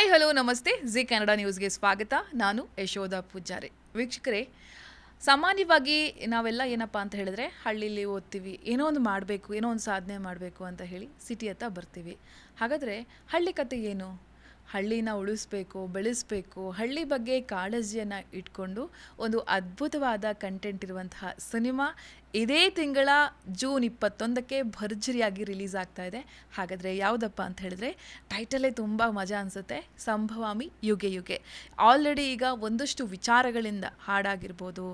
Hi hello ನಮಸ್ತೆ. G Kannada ನ್ಯೂಸ್ಗೆ ಸ್ವಾಗತ. ನಾನು ಯಶೋಧ ಪೂಜಾರಿ. ವೀಕ್ಷಕರೇ, ಸಾಮಾನ್ಯವಾಗಿ ನಾವೆಲ್ಲ ಏನಪ್ಪ ಅಂತ ಹೇಳಿದ್ರೆ, ಹಳ್ಳಿಲಿ ಓದ್ತೀವಿ, ಏನೋ ಒಂದು ಮಾಡಬೇಕು, ಏನೋ ಒಂದು ಸಾಧನೆ ಮಾಡಬೇಕು ಅಂತ ಹೇಳಿ ಸಿಟಿ ಹತ್ತ ಬರ್ತೀವಿ. ಹಾಗಾದರೆ ಹಳ್ಳಿ ಕತೆ ಏನು? ಹಳ್ಳಿನ ಉಳಿಸ್ಬೇಕು, ಬೆಳೆಸಬೇಕು, ಹಳ್ಳಿ ಬಗ್ಗೆ ಕಾಳಜಿಯನ್ನು ಇಟ್ಕೊಂಡು ಒಂದು ಅದ್ಭುತವಾದ ಕಂಟೆಂಟ್ ಇರುವಂತಹ ಸಿನಿಮಾ ಇದೇ ತಿಂಗಳ ಜೂನ್ ಇಪ್ಪತ್ತೊಂದಕ್ಕೆ ಭರ್ಜರಿಯಾಗಿ ರಿಲೀಸ್ ಆಗ್ತಾ ಇದೆ. ಹಾಗಾದರೆ ಯಾವುದಪ್ಪ ಅಂತ ಹೇಳಿದ್ರೆ ಟೈಟಲೇ ತುಂಬ ಮಜಾ ಅನಿಸುತ್ತೆ. ಸಂಭವಾಮಿ ಯುಗೆ ಯುಗೆ. ಆಲ್ರೆಡಿ ಈಗ ಒಂದಷ್ಟು ವಿಚಾರಗಳಿಂದ ಹಾಡಾಗಿರ್ಬೋದು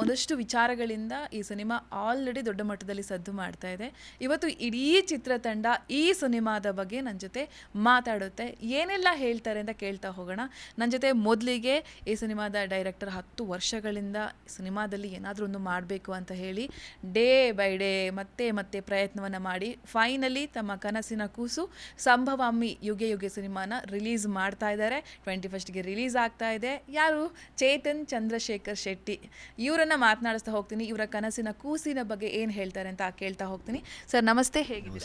ಒಂದಷ್ಟು ವಿಚಾರಗಳಿಂದ ಈ ಸಿನಿಮಾ ಆಲ್ರೆಡಿ ದೊಡ್ಡ ಮಟ್ಟದಲ್ಲಿ ಸದ್ದು ಮಾಡ್ತಾ ಇದೆ. ಇವತ್ತು ಇಡೀ ಚಿತ್ರತಂಡ ಈ ಸಿನಿಮಾದ ಬಗ್ಗೆ ನನ್ನ ಜೊತೆ ಮಾತಾಡುತ್ತೆ. ಏನೆಲ್ಲ ಹೇಳ್ತಾರೆ ಅಂತ ಕೇಳ್ತಾ ಹೋಗೋಣ. ನನ್ನ ಜೊತೆ ಮೊದಲಿಗೆ ಈ ಸಿನಿಮಾದ ಡೈರೆಕ್ಟರ್ ಹತ್ತು ವರ್ಷಗಳಿಂದ ಸಿನಿಮಾದಲ್ಲಿ ಏನಾದರೂ ಒಂದು ಮಾಡಬೇಕು ಅಂತ ಹೇಳಿ ಡೇ ಬೈ ಡೇ ಮತ್ತೆ ಮತ್ತೆ ಪ್ರಯತ್ನವನ್ನು ಮಾಡಿ ಫೈನಲಿ ತಮ್ಮ ಕನಸಿನ ಕೂಸು ಸಂಭವಾಮಿ ಯುಗೆ ಯುಗೆ ಸಿನಿಮಾನ ರಿಲೀಸ್ ಮಾಡ್ತಾ ಇದ್ದಾರೆ. ಟ್ವೆಂಟಿ ಫಸ್ಟ್ಗೆ ರಿಲೀಸ್ ಆಗ್ತಾ ಇದೆ. ಯಾರು? ಚೇತನ್ ಚಂದ್ರಶೇಖರ್ ಶೆಟ್ಟಿ. ಇವರನ್ನ ಮಾತನಾಡಿಸ್ತಾ ಹೋಗ್ತೀನಿ. ಇವರ ಕನಸಿನ ಕೂಸಿನ ಬಗ್ಗೆ ಏನು ಹೇಳ್ತಾರೆ ಅಂತ ಕೇಳ್ತಾ ಹೋಗ್ತೀನಿ. ಸರ್, ನಮಸ್ತೆ. ಹೇಗೆ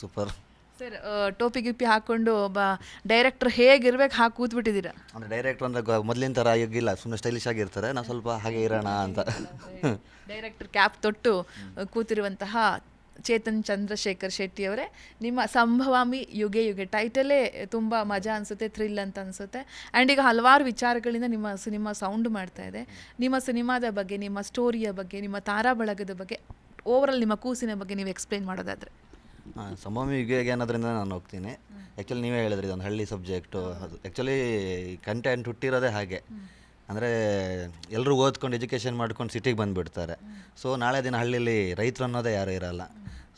ಸೂಪರ್. ಸರ್ ಟೋಪಿ ಗಿಪ್ಪಿ ಹಾಕೊಂಡು ಒಬ್ಬ ಡೈರೆಕ್ಟರ್ ಹೇಗಿರ್ಬೇಕು ಹಾಕಿ ಕೂತ್ಬಿಟ್ಟಿದ್ದೀರಾ? ಅಂದರೆ ಡೈರೆಕ್ಟರ್ ಅಂದ್ರೆ ಮೊದಲಿನ ಥರ ಇಲ್ಲ ಸುಮ್ಮನೆ ಸ್ಟೈಲಿಶ್ ಆಗಿರ್ತಾರೆ ನಾವು ಸ್ವಲ್ಪ ಹಾಗೆ ಇರೋಣ ಅಂತ. ಡೈರೆಕ್ಟರ್ ಕ್ಯಾಪ್ ತೊಟ್ಟು ಕೂತಿರುವಂತಹ ಚೇತನ್ ಚಂದ್ರಶೇಖರ್ ಶೆಟ್ಟಿ ಅವರೇ ನಿಮ್ಮ ಸಂಭವಾಮಿ ಯುಗೆ ಯುಗೆ ಟೈಟಲೇ ತುಂಬ ಮಜಾ ಅನಿಸುತ್ತೆ ಥ್ರಿಲ್ ಅಂತ ಅನಿಸುತ್ತೆ. ಆ್ಯಂಡ್ ಈಗ ಹಲವಾರು ವಿಚಾರಗಳಿಂದ ನಿಮ್ಮ ಸಿನಿಮಾ ಸೌಂಡ್ ಮಾಡ್ತಾ ಇದೆ. ನಿಮ್ಮ ಸಿನಿಮಾದ ಬಗ್ಗೆ ನಿಮ್ಮ ಸ್ಟೋರಿಯ ಬಗ್ಗೆ ನಿಮ್ಮ ತಾರಾ ಬಳಗದ ಬಗ್ಗೆ ಓವರಲ್ ನಿಮ್ಮ ಕೂಸಿನ ಬಗ್ಗೆ ನೀವು ಎಕ್ಸ್ಪ್ಲೈನ್ ಮಾಡೋದಾದರೆ. ಸಂಭಾಮಿ ಯುಗ ಅನ್ನೋದ್ರಿಂದ ನಾನು ಹೋಗ್ತೀನಿ. ಆ್ಯಕ್ಚುಲಿ ನೀವೇ ಹೇಳಿದ್ರಿ ಇದೊಂದು ಹಳ್ಳಿ ಸಬ್ಜೆಕ್ಟು ಅದು ಆ್ಯಕ್ಚುಲಿ ಕಂಟೆಂಟ್ ಹುಟ್ಟಿರೋದೇ ಹಾಗೆ. ಅಂದರೆ ಎಲ್ಲರೂ ಓದ್ಕೊಂಡು ಎಜುಕೇಷನ್ ಮಾಡ್ಕೊಂಡು ಸಿಟಿಗೆ ಬಂದುಬಿಡ್ತಾರೆ. ಸೊ ನಾಳೆ ದಿನ ಹಳ್ಳಿಲಿ ರೈತರು ಅನ್ನೋದೇ ಯಾರೂ ಇರಲ್ಲ.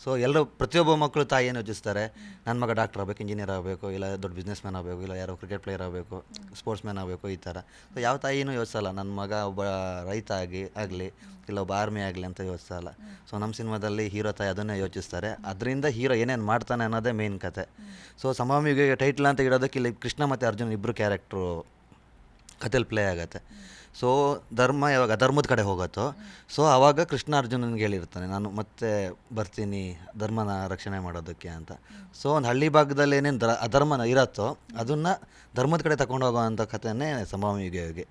ಸೊ ಎಲ್ಲರೂ ಪ್ರತಿಯೊಬ್ಬ ಮಕ್ಕಳು ತಾಯಿ ಏನು ಯೋಚಿಸ್ತಾರೆ? ನನ್ನ ಮಗ ಡಾಕ್ಟರ್ ಆಗಬೇಕು, ಇಂಜಿನಿಯರ್ ಆಗಬೇಕು, ಇಲ್ಲ ದೊಡ್ಡ ಬಿಸ್ನೆಸ್ ಮ್ಯಾನ್ ಆಗಬೇಕು, ಇಲ್ಲ ಯಾರೋ ಕ್ರಿಕೆಟ್ ಪ್ಲೇಯರ್ ಆಗಬೇಕು ಸ್ಪೋರ್ಟ್ಸ್ ಮ್ಯಾನ್ ಆಗಬೇಕು, ಈ ಥರ. ಸೊ ಯಾವ ತಾಯಿನೂ ಯೋಚಿಸಲ್ಲ. ನನ್ನ ಮಗ ಒಬ್ಬ ರೈತ ಆಗಿ, ಆಗಲಿ, ಇಲ್ಲ ಒಬ್ಬ ಆರ್ಮಿ ಆಗಲಿ ಅಂತ ಯೋಚಿಸಲ್ಲ. ಸೊ ನಮ್ಮ ಸಿನಿಮಾದಲ್ಲಿ ಹೀರೋ ತಾಯಿ ಅದನ್ನೇ ಯೋಚಿಸ್ತಾರೆ. ಅದರಿಂದ ಹೀರೋ ಏನೇನು ಮಾಡ್ತಾನೆ ಅನ್ನೋದೇ ಮೇನ್ ಕತೆ. ಸೊ ಸಮಾಮಿಗೆ ಟೈಟ್ಲ್ ಅಂತ ಇಡೋದಕ್ಕೆ ಇಲ್ಲಿ ಕೃಷ್ಣ ಮತ್ತು ಅರ್ಜುನ್ ಇಬ್ಬರು ಕ್ಯಾರೆಕ್ಟ್ರು ಕಥೆಲಿ ಪ್ಲೇ ಆಗುತ್ತೆ. ಸೊ ಧರ್ಮ ಯಾವಾಗ ಅಧರ್ಮದ ಕಡೆ ಹೋಗುತ್ತೋ ಸೊ ಆವಾಗ ಕೃಷ್ಣ ಅರ್ಜುನನಿಗೆ ಹೇಳಿರ್ತಾನೆ, ನಾನು ಮತ್ತೆ ಬರ್ತೀನಿ ಧರ್ಮನ ರಕ್ಷಣೆ ಮಾಡೋದಕ್ಕೆ ಅಂತ. ಸೊ ಒಂದು ಹಳ್ಳಿ ಭಾಗದಲ್ಲಿ ಏನೇನು ಧರ ಅಧರ್ಮನ ಇರತ್ತೋ, ಅದನ್ನು ಧರ್ಮದ ಕಡೆ ತಗೊಂಡು ಹೋಗೋವಂಥ ಕಥೆನೇ ಸಂಭಾಮಿಗೆ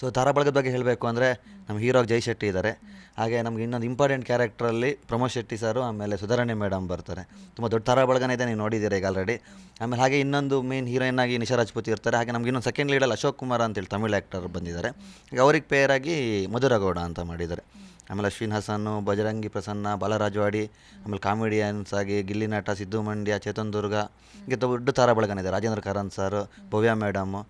ಸೊ ತಾರಾಬಳಗದ ಬಗ್ಗೆ ಹೇಳಬೇಕು ಅಂದರೆ, ನಮ್ಮ ಹೀರೋ ಜೈ ಶೆಟ್ಟಿ ಇದ್ದಾರೆ ಹಾಗೆ ನಮ್ಗೆ ಇನ್ನೊಂದು ಇಂಪಾರ್ಟೆಂಟ್ ಕ್ಯಾರೆಕ್ಟ್ರಲ್ಲಿ ಪ್ರಮೋದ್ ಶೆಟ್ಟಿ ಸರು, ಆಮೇಲೆ ಸುಧಾರಣೆ ಮೇಡಮ್ ಬರ್ತಾರೆ. ತುಂಬ ದೊಡ್ಡ ತಾರಾಬಳಗನೇ ಇದೆ, ನೀವು ನೋಡಿದ್ದೀರಾ ಈಗ ಆಲ್ರೆಡಿ ಆಮೇಲೆ ಹಾಗೆ ಇನ್ನೊಂದು ಮೇನ್ ಹೀರೋಯಿನ್ ಆಗಿ ನಿಶಾ ರಾಜ್ಪೂತ್ ಇರ್ತಾರೆ. ಹಾಗೆ ನಮ್ಗೆ ಇನ್ನೊಂದು ಸೆಕೆಂಡ್ ಲೀಡಲ್ಲಿ ಅಶೋಕ್ ಕುಮಾರ್ ಅಂತೇಳಿ ತಮಿಳ್ ಆ್ಯಕ್ಟರ್ ಬಂದಿದ್ದಾರೆ. ಈಗ ಅವ್ರಿಗೆ ಪೇರ್ ಆಗಿ ಮಧುರಗೌಡ ಅಂತ ಮಾಡಿದ್ದಾರೆ. ಆಮೇಲೆ ಅಶ್ವಿನ್ ಹಸನ್, ಬಜರಂಗಿ ಪ್ರಸನ್ನ ಬಾಲರಾಜವಾಡಿ ಆಮೇಲೆ ಕಾಮಿಡಿಯನ್ಸ್ ಆಗಿ ಗಿಲ್ಲಿ ನಟ, ಸಿದ್ದು ಮಂಡ್ಯ, ಚೇತನ್ ದುರ್ಗ, ಹೀಗೆ ದೊಡ್ಡ ತಾರಾಬಳಗನ ಇದೆ. Rajendra Karanth sir, Bhavya madam